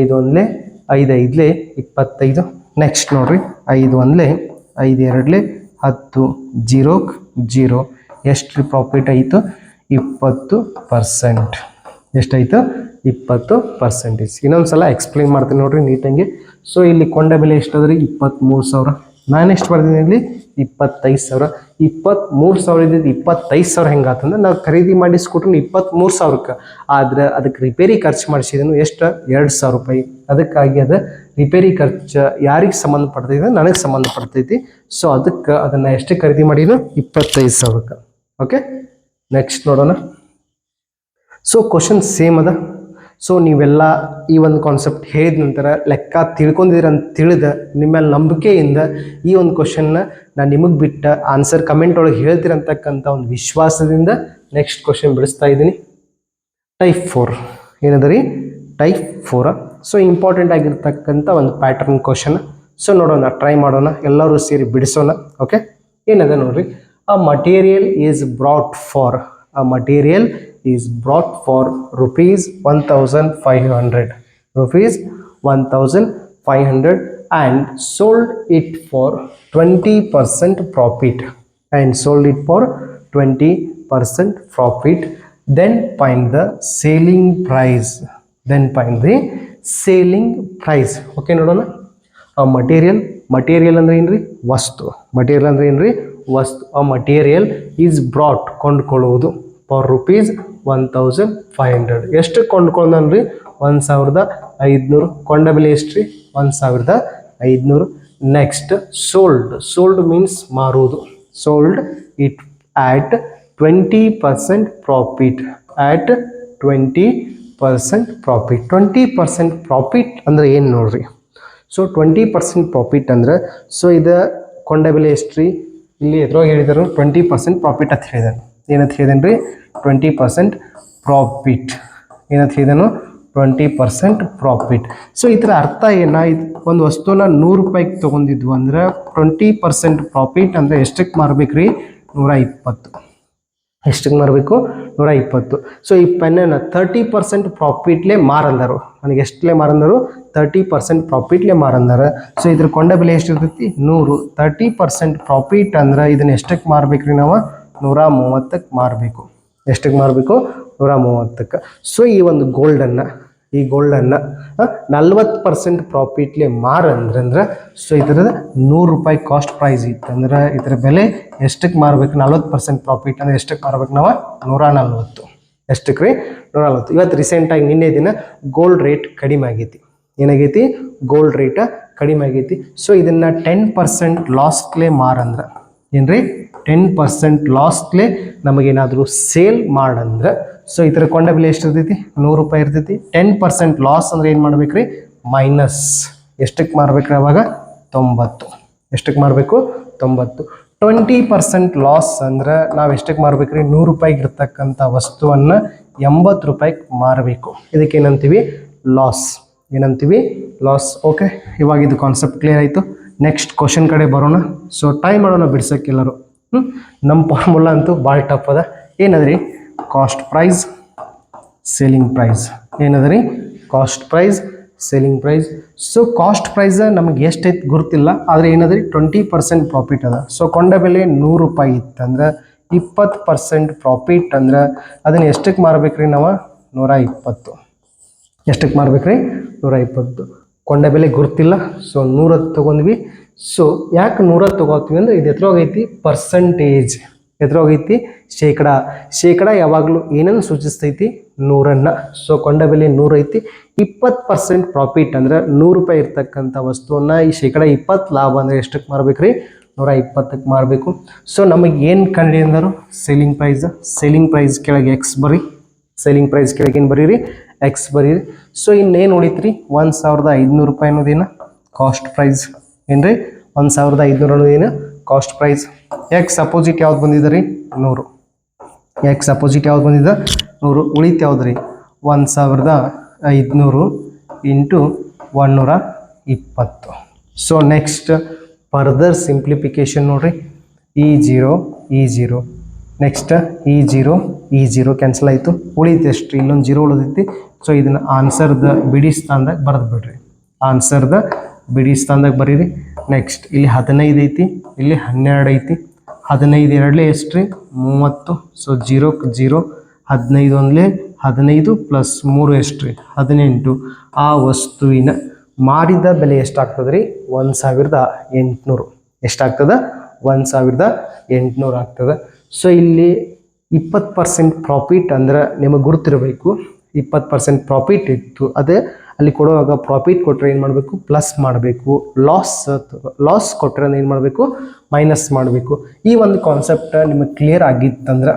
ಐದು ಒಂದ್ಲೆ ಐದು ಐದ್ಲೆ ಇಪ್ಪತ್ತೈದು. ನೆಕ್ಸ್ಟ್ ನೋಡ್ರಿ. ಐದು ಒಂದ್ಲೆ ಐದು ಎರಡ್ಲೆ ಹತ್ತು ಜೀರೋಕ್ ಜೀರೋ. ಎಷ್ಟು ಪ್ರಾಫಿಟ್ ಆಯಿತು? ಇಪ್ಪತ್ತು ಪರ್ಸೆಂಟ್ ಎಷ್ಟಾಯಿತು? ಇಪ್ಪತ್ತು ಪರ್ಸೆಂಟೇಜ್ ಇನ್ನೊಂದು ಸಲ ಎಕ್ಸ್ಪ್ಲೈನ್ ಮಾಡ್ತೀನಿ ನೋಡ್ರಿ ನೀಟಂಗೆ ಸೊ ಇಲ್ಲಿ ಕೊಂಡ ಬೆಲೆ ಎಷ್ಟಾದ್ರಿ? ಇಪ್ಪತ್ತ್ಮೂರು ಸಾವಿರ. ನಾನು ಎಷ್ಟು ಬರ್ತೀನಿ ಇಲ್ಲಿ? ಇಪ್ಪತ್ತೈದು ಸಾವಿರ. ಇಪ್ಪತ್ತ್ಮೂರು ಸಾವಿರ ಇದ್ದಿದ್ದು ಇಪ್ಪತ್ತೈದು ಸಾವಿರ ಹೆಂಗಾತಂದ್ರೆ ನಾವು ಖರೀದಿ ಮಾಡಿಸ್ಕೊಟ್ರು ಇಪ್ಪತ್ತ್ಮೂರು ಸಾವಿರಕ್ಕೆ. ಆದ್ರೆ ಅದಕ್ಕೆ ರಿಪೇರಿ ಖರ್ಚು ಮಾಡಿಸಿದನು ಎಷ್ಟು? ಎರಡು ಸಾವಿರ ರೂಪಾಯಿ. ಅದಕ್ಕಾಗಿ ಅದು ರಿಪೇರಿ ಖರ್ಚು ಯಾರಿಗೆ ಸಂಬಂಧಪಡ್ತೈತೆ? ನನಗೆ ಸಂಬಂಧಪಡ್ತೈತಿ. ಸೊ ಅದಕ್ಕೆ ಅದನ್ನು ಎಷ್ಟು ಖರೀದಿ ಮಾಡಿದ್ರು ಇಪ್ಪತ್ತೈದು ಸಾವಿರಕ್ಕೆ. ಓಕೆ ನೆಕ್ಸ್ಟ್ ನೋಡೋಣ. ಸೊ ಕ್ವಶನ್ ಸೇಮ್ ಅದ. ಸೊ ನೀವೆಲ್ಲ ಈ ಒಂದು ಕಾನ್ಸೆಪ್ಟ್ ಹೇಳಿದ ನಂತರ ಲೆಕ್ಕ ತಿಳ್ಕೊಂಡಿದ್ದೀರ ಅಂತ ತಿಳಿದ ನಿಮ್ಮ ಮೇಲೆ ನಂಬಿಕೆಯಿಂದ ಈ ಒಂದು ಕ್ವಶನ್ನ ನಾನು ನಿಮಗೆ ಬಿಟ್ಟ ಆನ್ಸರ್ ಕಮೆಂಟ್ ಒಳಗೆ ಹೇಳ್ತಿರಂತಕ್ಕಂಥ ಒಂದು ವಿಶ್ವಾಸದಿಂದ ನೆಕ್ಸ್ಟ್ ಕ್ವಶನ್ ಬಿಡಿಸ್ತಾ ಇದ್ದೀನಿ. ಟೈಪ್ ಫೋರ್ ಏನದ ರೀ? ಟೈಪ್ ಫೋರ ಸೊ ಇಂಪಾರ್ಟೆಂಟ್ ಆಗಿರ್ತಕ್ಕಂಥ ಒಂದು ಪ್ಯಾಟರ್ನ್ ಕ್ವಶನ್ ಸೊ ನೋಡೋಣ ಟ್ರೈ ಮಾಡೋಣ. ಎಲ್ಲರೂ ಸೇರಿ ಬಿಡಿಸೋಣ. ಓಕೆ ಏನದ ನೋಡ್ರಿ? A material is brought for a material is brought for rupees one thousand five hundred rupees one thousand five hundred and sold it for twenty percent profit and sold it for twenty percent profit then find the selling price then find the selling price okay ನೋಡೋಣ. A material material ಅಂದ್ರೆ ಏನ್ರಿ? ವಸ್ತು. Material ಅಂದ್ರೆ ಏನ್ರಿ? ವಸ್ತು. A material is brought ಕೊಂಡ್ಕೊಳ್ಳುವುದು for rupees one thousand five hundred ಎಷ್ಟು ಕೊಂಡ್ಕೊಂಡನ್ರಿ? ಒಂದು ಸಾವಿರದ ಐದುನೂರು ಕೊಂಡ ಬೆಲೆ ಎಷ್ಟು ಒಂದು ಸಾವಿರದ ಐದುನೂರು ನೆಕ್ಸ್ಟ್ ಸೋಲ್ಡ್ ಸೋಲ್ಡ್ ಮೀನ್ಸ್ ಮಾರುವುದು. Sold it at twenty percent profit at twenty percent profit twenty percent profit ಅಂದ್ರೆ ಏನು ನೋಡ್ರಿ? ಸೊ ಟ್ವೆಂಟಿ ಪರ್ಸೆಂಟ್ ಪ್ರಾಫಿಟ್ ಅಂದ್ರೆ ಸೊ ಇದು ಕೊಂಡ ಬೆಲೆ ಎಷ್ಟು ರೀ ಇಲ್ಲಿ ಎದುರಾಗ ಹೇಳಿದರು ಟ್ವೆಂಟಿ ಪರ್ಸೆಂಟ್ ಪ್ರಾಫಿಟ್ ಅಂತ ಹೇಳಿದಾನೆ ಏನಂತ ಹೇಳಿದೇನೆ ರೀ ಟ್ವೆಂಟಿ ಪರ್ಸೆಂಟ್ ಪ್ರಾಫಿಟ್ ಏನಂತ ಹೇಳಿದನು? ಟ್ವೆಂಟಿ ಪರ್ಸೆಂಟ್ ಪ್ರಾಫಿಟ್ ಸೊ ಇದರ ಅರ್ಥ ಏನ? ಒಂದು ವಸ್ತುನ ನೂರು ರೂಪಾಯಿಗೆ ತೊಗೊಂಡಿದ್ವು ಅಂದ್ರೆ ಟ್ವೆಂಟಿ ಪರ್ಸೆಂಟ್ ಪ್ರಾಫಿಟ್ ಅಂದರೆ ಎಷ್ಟಕ್ಕೆ ಮಾರ್ಬೇಕು ರೀ ನೂರ ಇಪ್ಪತ್ತು ಎಷ್ಟಕ್ಕೆ ಮಾರಬೇಕು? ನೂರ ಇಪ್ಪತ್ತು ಸೊ ಈ ಪೆನ್ನನ್ನು ತರ್ಟಿ ಪರ್ಸೆಂಟ್ ಪ್ರಾಫಿಟ್ಲೇ ಮಾರಂದರು. ನನಗೆ ಎಷ್ಟಲೇ ಮಾರಂದರು? ತರ್ಟಿ ಪರ್ಸೆಂಟ್ ಪ್ರಾಫಿಟ್ಲೇ ಮಾರಂದರು. ಸೊ ಇದ್ರ ಕೊಂಡ ಬೆಲೆ ಎಷ್ಟಿರ್ತೈತಿ? ನೂರು. ತರ್ಟಿ ಪರ್ಸೆಂಟ್ ಪ್ರಾಫಿಟ್ ಅಂದ್ರೆ ಇದನ್ನ ಎಷ್ಟಕ್ಕೆ ಮಾರ್ಬೇಕು ರೀ ನಾವು? ನೂರ ಮೂವತ್ತಕ್ಕೆ ಮಾರಬೇಕು. ಎಷ್ಟಕ್ಕೆ ಮಾರಬೇಕು? ನೂರ ಮೂವತ್ತಕ್ಕೆ. ಸೊ ಈ ಒಂದು ಗೋಲ್ಡನ್ನು ಈ ಗೋಲ್ಡನ್ನು ನಲ್ವತ್ತು ಪರ್ಸೆಂಟ್ ಪ್ರಾಫಿಟ್ಲಿ ಮಾರಂದ್ರಂದ್ರೆ ಸೊ ಇದ್ರದ್ದು ನೂರು ರೂಪಾಯಿ ಕಾಸ್ಟ್ ಪ್ರೈಸ್ ಇತ್ತು ಅಂದ್ರೆ ಇದರ ಬೆಲೆ ಎಷ್ಟಕ್ಕೆ ಮಾರ್ಬೇಕು? ನಲ್ವತ್ತು ಪರ್ಸೆಂಟ್ ಪ್ರಾಫಿಟ್ ಅಂದರೆ ಎಷ್ಟಕ್ಕೆ ಮಾರ್ಬೇಕು ನಾವು? ನೂರ ನಲ್ವತ್ತು. ಎಷ್ಟಕ್ಕೆ ರೀ? ನೂರ ನಲ್ವತ್ತು. ಇವತ್ತು ರೀಸೆಂಟಾಗಿ ನಿನ್ನೆ ದಿನ ಗೋಲ್ಡ್ ರೇಟ್ ಕಡಿಮೆ ಆಗೈತಿ. ಏನಾಗೈತಿ? ಗೋಲ್ಡ್ ರೇಟ್ ಕಡಿಮೆ ಆಗೈತಿ. ಸೊ ಇದನ್ನು ಟೆನ್ ಪರ್ಸೆಂಟ್ ಲಾಸ್ಟ್ಲೇ ಮಾರಂದ್ರೆ ಏನ್ರಿ? ಟೆನ್ ಪರ್ಸೆಂಟ್ ಲಾಸ್ಲೇ ನಮಗೇನಾದರೂ ಸೇಲ್ ಮಾಡಂದ್ರೆ ಸೊ ಇದರ ಕೊಂಡ ಬೆಲೆ ಎಷ್ಟು ಇರ್ತೈತಿ ನೂರು ರೂಪಾಯಿ ಇರ್ತೈತಿ. ಟೆನ್ ಪರ್ಸೆಂಟ್ ಲಾಸ್ ಅಂದ್ರೆ ಏನು ಮಾಡ್ಬೇಕ್ರಿ? ಮೈನಸ್ ಎಷ್ಟಕ್ಕೆ ಮಾರ್ಬೇಕ್ರಿ ಅವಾಗ? ತೊಂಬತ್ತು. ಎಷ್ಟಕ್ಕೆ ಮಾರಬೇಕು? ತೊಂಬತ್ತು. ಟ್ವೆಂಟಿ ಪರ್ಸೆಂಟ್ ಲಾಸ್ ಅಂದ್ರೆ ನಾವು ಎಷ್ಟಕ್ಕೆ ಮಾರ್ಬೇಕ್ರಿ? ನೂರು ರೂಪಾಯಿಗೆ ಇರ್ತಕ್ಕಂಥ ವಸ್ತುವನ್ನು ಎಂಬತ್ತು ರೂಪಾಯಿಗೆ ಮಾರಬೇಕು. ಇದಕ್ಕೆ ಏನಂತೀವಿ? ಲಾಸ್ ಏನಂತೀವಿ? ಲಾಸ್ ಓಕೆ ಇವಾಗ ಇದು ಕಾನ್ಸೆಪ್ಟ್ ಕ್ಲಿಯರ್ ಆಯಿತು. ನೆಕ್ಸ್ಟ್ ಕ್ವಶನ್ ಕಡೆ ಬರೋಣ. ಸೊ ಟೈಮ್ ಮಾಡೋಣ ಬಿಡ್ಸಕ್ಕೆ ಎಲ್ಲರೂ. ನಮ್ಮ ಫಾರ್ಮುಲಾ ಅಂತೂ ಭಾಳ ಟಫ್ ಅದ. ಏನದ್ರಿ? Cost price selling price ಏನದ್ರಿ? Cost price selling price so cost price ನಮಗೆ ಎಷ್ಟೈತೆ ಗುರುತಿಲ್ಲ, ಆದರೆ ಏನದ್ರಿ? ಟ್ವೆಂಟಿ ಪರ್ಸೆಂಟ್ ಪ್ರಾಫಿಟ್ ಅದ. ಸೊ ಕೊಂಡ ಬೆಲೆ ನೂರು ರೂಪಾಯಿ ಇತ್ತಂದ್ರೆ ಇಪ್ಪತ್ತು ಪರ್ಸೆಂಟ್ ಪ್ರಾಫಿಟ್ ಅಂದ್ರೆ ಅದನ್ನು ಎಷ್ಟಕ್ಕೆ ಮಾರ್ಬೇಕ್ರಿ ನಾವು? ನೂರ ಇಪ್ಪತ್ತು. ಎಷ್ಟಕ್ಕೆ ಮಾರ್ಬೇಕ್ರಿ? ನೂರ ಇಪ್ಪತ್ತು. ಕೊಂಡ ಬೆಲೆ ಗುರ್ತಿಲ್ಲ ಸೊ ನೂರತ್ತು ತೊಗೊಂಡ್ವಿ. ಸೊ ಯಾಕೆ ನೂರ ತೊಗೋತೀವಿ ಅಂದ್ರೆ ಇದು ಎತ್ತರೋಗೈತಿ ಪರ್ಸಂಟೇಜ್ ಎತ್ತರೋಗೈತಿ ಶೇಕಡ. ಶೇಕಡ ಯಾವಾಗಲೂ ಏನನ್ನು ಸೂಚಿಸ್ತೈತಿ? ನೂರನ್ನು. ಸೊ ಕೊಂಡ ಬೆಲೆ ನೂರೈತಿ ಇಪ್ಪತ್ತು ಪರ್ಸೆಂಟ್ ಪ್ರಾಫಿಟ್ ಅಂದ್ರೆ ನೂರು ರೂಪಾಯಿ ಇರ್ತಕ್ಕಂಥ ವಸ್ತುವನ್ನು ಈ ಶೇಕಡ ಇಪ್ಪತ್ತು ಲಾಭ ಅಂದರೆ ಎಷ್ಟಕ್ಕೆ ಮಾರ್ಬೇಕ್ರಿ? ನೂರ ಇಪ್ಪತ್ತಕ್ಕೆ ಮಾರಬೇಕು. ಸೊ ನಮಗೆ ಏನು ಕಂಡು ಅಂದರು? ಸೇಲಿಂಗ್ ಪ್ರೈಸ್ ಸೇಲಿಂಗ್ ಪ್ರೈಸ್ ಕೆಳಗೆ ಎಕ್ಸ್ ಬರೀ ಸೇಲಿಂಗ್ ಪ್ರೈಸ್ ಕೆಳಗೆ ಏನು ಬರೀರಿ? ಎಕ್ಸ್ ಬರೀರಿ. ಸೊ ಇನ್ನೇನು ಉಳಿತ್ರಿ? ಒಂದು ಸಾವಿರದ ಐದುನೂರು ರೂಪಾಯಿ ಅನ್ನೋದೇನು? ಕಾಸ್ಟ್ ಪ್ರೈಸ್ ಏನ್ರಿ? ಒಂದು ಸಾವಿರದ ಐದುನೂರು ಏನು? ಕಾಸ್ಟ್ ಪ್ರೈಸ್ ಎಕ್ಸ್ ಸಪೋಸಿಟ್ ಯಾವ್ದು ಬಂದಿದೆ ರೀ? ನೂರು. ಎಕ್ಸ್ ಅಪೋಸಿಟ್ ಯಾವ್ದು ಬಂದಿದೆ? ನೂರು. ಉಳಿತು ಯಾವ್ದು ರೀ ಒಂದು ಸಾವಿರದ ಐದುನೂರು ಇಂಟು ಒನ್ನೂರ ಇಪ್ಪತ್ತು. ಸೊ ನೆಕ್ಸ್ಟ್ ಫರ್ದರ್ ಸಿಂಪ್ಲಿಫಿಕೇಶನ್ ನೋಡಿರಿ. ಇ ಜೀರೋ ಈ ಜೀರೋ ನೆಕ್ಸ್ಟ್ ಈ ಜೀರೋ ಈ ಜೀರೋ ಕ್ಯಾನ್ಸಲ್ ಆಯಿತು. ಉಳಿತು ಎಷ್ಟು ಇಲ್ಲೊಂದು ಜೀರೋ ಉಳಿದೈತಿ. ಸೊ ಇದನ್ನು ಆನ್ಸರ್ದ ಬಿಡಿ ಸ್ಥಾನದಾಗ ಬರೆದು ಬಿಡ್ರಿ. ಆನ್ಸರ್ದ ಬಿಡಿ ಸ್ಥಾನದಾಗ ಬರೀರಿ. ನೆಕ್ಸ್ಟ್ ಇಲ್ಲಿ ಹದಿನೈದು ಐತಿ, ಇಲ್ಲಿ ಹನ್ನೆರಡು ಐತಿ. ಹದಿನೈದು ಎರಡಲೇ ಎಷ್ಟು ರೀ ಮೂವತ್ತು. ಸೊ ಜೀರೋಕ್ಕೆ ಜೀರೋ ಹದಿನೈದು ಒಂದಲೇ ಹದಿನೈದು ಪ್ಲಸ್ ಮೂರು ಎಷ್ಟು ರೀ ಹದಿನೆಂಟು. ಆ ವಸ್ತುವಿನ ಮಾರಿದ ಬೆಲೆ ಎಷ್ಟಾಗ್ತದೆ ರೀ ಒಂದು ಸಾವಿರದ ಎಂಟುನೂರು. ಎಷ್ಟಾಗ್ತದೆ? ಒಂದು ಸಾವಿರದ ಎಂಟುನೂರು ಆಗ್ತದೆ. ಸೊ ಇಲ್ಲಿ ಇಪ್ಪತ್ತು ಪರ್ಸೆಂಟ್ ಪ್ರಾಫಿಟ್ ಅಂದ್ರೆ ನಿಮಗೆ ಗುರುತಿರಬೇಕು. ಇಪ್ಪತ್ತು ಪರ್ಸೆಂಟ್ ಪ್ರಾಫಿಟ್ ಇತ್ತು. ಅದೇ ಅಲ್ಲಿ ಕೊಡುವಾಗ ಪ್ರಾಫಿಟ್ ಕೊಟ್ಟರೆ ಏನು ಮಾಡಬೇಕು? ಪ್ಲಸ್ ಮಾಡಬೇಕು. ಲಾಸ್ ಲಾಸ್ ಕೊಟ್ಟರೆ ಏನು ಮಾಡಬೇಕು? ಮೈನಸ್ ಮಾಡಬೇಕು. ಈ ಒಂದು ಕಾನ್ಸೆಪ್ಟ್ ನಿಮಗೆ ಕ್ಲಿಯರ್ ಆಗಿತ್ತಂದ್ರೆ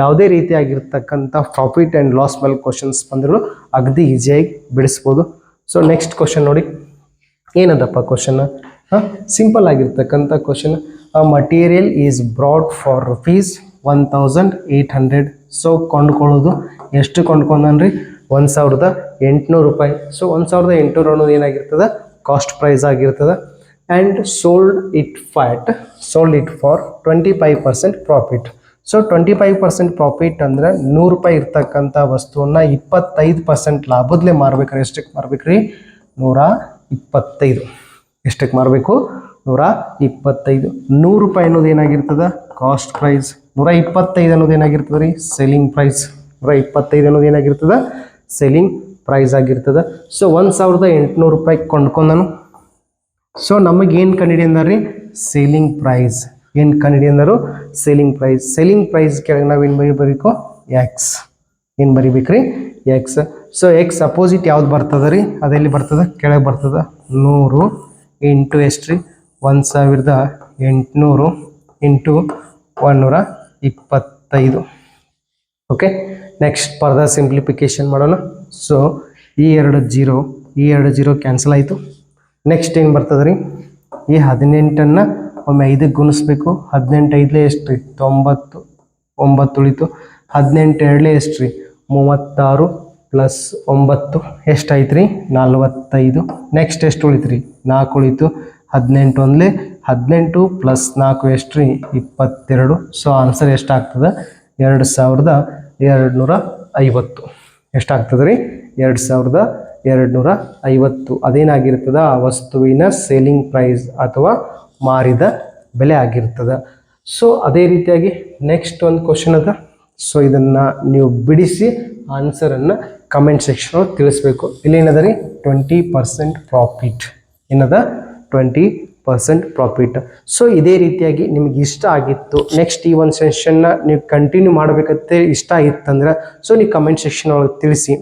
ಯಾವುದೇ ರೀತಿಯಾಗಿರ್ತಕ್ಕಂಥ ಪ್ರಾಫಿಟ್ ಆ್ಯಂಡ್ ಲಾಸ್ ಮೇಲೆ ಕ್ವಶನ್ಸ್ ಬಂದರೂ ಅಗದಿ ಈಸಿಯಾಗಿ ಬಿಡಿಸ್ಬೋದು. ಸೊ ನೆಕ್ಸ್ಟ್ ಕ್ವಶನ್ ನೋಡಿ. ಏನದಪ್ಪ ಕ್ವಶನ್ ಹಾಂ ಸಿಂಪಲ್ ಆಗಿರ್ತಕ್ಕಂಥ question material is brought for rupees one thousand eight hundred so ಕೊಂಡ್ಕೊಳ್ಳೋದು ಎಷ್ಟು ಕೊಂಡ್ಕೊಂಡನ್ರಿ ಒಂದು ಸಾವಿರದ ಎಂಟುನೂರು ರೂಪಾಯಿ. ಸೊ ಒಂದು ಸಾವಿರದ ಎಂಟುನೂರು ಅನ್ನೋದು ಏನಾಗಿರ್ತದೆ? ಕಾಸ್ಟ್ ಪ್ರೈಸ್ ಆಗಿರ್ತದೆ. And sold it fat sold it for twenty five percent profit so twenty five percent profit ಅಂದರೆ ನೂರು ರೂಪಾಯಿ ಇರ್ತಕ್ಕಂಥ ವಸ್ತುವನ್ನು ಇಪ್ಪತ್ತೈದು ಪರ್ಸೆಂಟ್ ಲಾಭದಲ್ಲೇ ಮಾರ್ಬೇಕಾರೆ. ಎಷ್ಟಕ್ಕೆ ಮಾರ್ಬೇಕ್ರಿ? ನೂರ ಇಪ್ಪತ್ತೈದು. ಎಷ್ಟಕ್ಕೆ ಮಾರಬೇಕು? ನೂರ ಇಪ್ಪತ್ತೈದು. ನೂರು ರೂಪಾಯಿ ಅನ್ನೋದು ಏನಾಗಿರ್ತದೆ? ಕಾಸ್ಟ್ ಪ್ರೈಸ್ ನೂರ ಇಪ್ಪತ್ತೈದು ಅನ್ನೋದು ಏನಾಗಿರ್ತದೆ ರೀ ಸೆಲ್ಲಿಂಗ್ ಪ್ರೈಸ್ ನೂರ ಇಪ್ಪತ್ತೈದು ಅನ್ನೋದು ಏನಾಗಿರ್ತದೆ? ಸೆಲ್ಲಿಂಗ್ ಪ್ರೈಸ್ ಆಗಿರ್ತದೆ. ಸೊ ಒಂದು ಸಾವಿರದ ಎಂಟುನೂರು ರೂಪಾಯಿ ಕೊಂಡ್ಕೊಂಡನು. ಸೊ ನಮಗೆ ಏನು ಕಂಡಿಡಿಯಂದಾರ್ರಿ ಸೇಲಿಂಗ್ ಪ್ರೈಸ್ ಏನು ಕಂಡಿಡಿಯಂದರು ಸೇಲಿಂಗ್ ಪ್ರೈಸ್ ಸೇಲಿಂಗ್ ಪ್ರೈಸ್ ಕೆಳಗೆ ನಾವು ಏನು ಬರೀಬೇಕು ಎಕ್ಸ್ ಏನು ಬರಿಬೇಕ್ರಿ? ಎಕ್ಸ್ ಸೊ ಎಕ್ಸ್ ಅಪೋಸಿಟ್ ಯಾವ್ದು ಬರ್ತದೆ ರೀ ಅದೆಲ್ಲಿ ಬರ್ತದೆ? ಕೆಳಗೆ ಬರ್ತದೆ. ನೂರು ಇಂಟು ಎಷ್ಟು ರೀ? ಒಂದು ಸಾವಿರದ ಎಂಟುನೂರು ಇಂಟು ಒಂದೂರ ಇಪ್ಪತ್ತೈದು. ಓಕೆ ನೆಕ್ಸ್ಟ್ ಫರ್ದರ್ ಸಿಂಪ್ಲಿಫಿಕೇಶನ್ ಮಾಡೋಣ. ಸೊ ಈ ಎರಡು ಜೀರೋ ಈ ಎರಡು ಜೀರೋ ಕ್ಯಾನ್ಸಲ್ ಆಯಿತು. ನೆಕ್ಸ್ಟ್ ಏನು ಬರ್ತದೆ ರೀ ಈ ಹದಿನೆಂಟನ್ನು ಒಮ್ಮೆ ಐದಕ್ಕೆ ಗುಣಿಸ್ಬೇಕು. ಹದಿನೆಂಟು ಐದಲೇ ಎಷ್ಟು ರೀ ತೊಂಬತ್ತು, ಒಂಬತ್ತು ಉಳಿತು. ಹದಿನೆಂಟು ಎರಡಲೇ ಎಷ್ಟು ರೀ ಮೂವತ್ತಾರು ಪ್ಲಸ್ ಒಂಬತ್ತು ಎಷ್ಟಾಯ್ತು ರೀ ನಲ್ವತ್ತೈದು. ನೆಕ್ಸ್ಟ್ ಎಷ್ಟು ಉಳಿತು ರೀ ನಾಲ್ಕು ಉಳಿತು. ಹದಿನೆಂಟು ಒಂದಲೇ, ಹದಿನೆಂಟು ಪ್ಲಸ್ ನಾಲ್ಕು ಎಷ್ಟು ರೀ ಇಪ್ಪತ್ತೆರಡು. ಸೊ ಆನ್ಸರ್ ಎಷ್ಟಾಗ್ತದೆ? ಎರಡು ಸಾವಿರದ ಎರಡು ನೂರ ಐವತ್ತು ಎಷ್ಟಾಗ್ತದೆ ರೀ ಎರಡು ಸಾವಿರದ ಎರಡು ನೂರ ಐವತ್ತು ಅದೇನಾಗಿರ್ತದ? ಆ ವಸ್ತುವಿನ ಸೇಲಿಂಗ್ ಪ್ರೈಸ್ ಅಥವಾ ಮಾರಿದ ಬೆಲೆ ಆಗಿರ್ತದೆ. ಸೊ ಅದೇ ರೀತಿಯಾಗಿ ನೆಕ್ಸ್ಟ್ ಒಂದು ಕ್ವಶನ್ ಅದ. ಸೊ ಇದನ್ನು ನೀವು ಬಿಡಿಸಿ ಆನ್ಸರನ್ನು ಕಮೆಂಟ್ ಸೆಕ್ಷನ್ ತಿಳಿಸ್ಬೇಕು. ಇಲ್ಲೇನದ ರೀ? ಟ್ವೆಂಟಿ ಪರ್ಸೆಂಟ್ ಪ್ರಾಫಿಟ್ ಏನದ? ಟ್ವೆಂಟಿ ಪರ್ಸೆಂಟ್ ಪ್ರಾಫಿಟ್ ಸೊ ಇದೇ ರೀತಿಯಾಗಿ ನಿಮ್ಗೆ ಇಷ್ಟ ಆಗಿತ್ತು ನೆಕ್ಸ್ಟ್ ಈ ಒಂದು ಸೆಷನ್ನ ನೀವು ಕಂಟಿನ್ಯೂ ಮಾಡಬೇಕಂತ ಇಷ್ಟ ಆಗಿತ್ತಂದ್ರೆ ಸೊ ನೀವು ಕಮೆಂಟ್ ಸೆಕ್ಷನ್ ಒಳಗೆ ತಿಳಿಸಿ?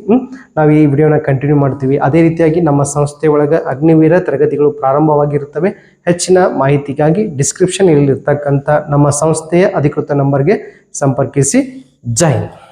ನಾವು ಈ ವಿಡಿಯೋನ ಕಂಟಿನ್ಯೂ ಮಾಡ್ತೀವಿ. ಅದೇ ರೀತಿಯಾಗಿ ನಮ್ಮ ಸಂಸ್ಥೆ ಒಳಗೆ ಅಗ್ನಿವೀರ ತರಗತಿಗಳು ಪ್ರಾರಂಭವಾಗಿರುತ್ತವೆ. ಹೆಚ್ಚಿನ ಮಾಹಿತಿಗಾಗಿ ಡಿಸ್ಕ್ರಿಪ್ಷನ್ ಇಲ್ಲಿರ್ತಕ್ಕಂಥ ನಮ್ಮ ಸಂಸ್ಥೆಯ ಅಧಿಕೃತ ನಂಬರ್ಗೆ ಸಂಪರ್ಕಿಸಿ. ಜೈ ಹಿಂದ್.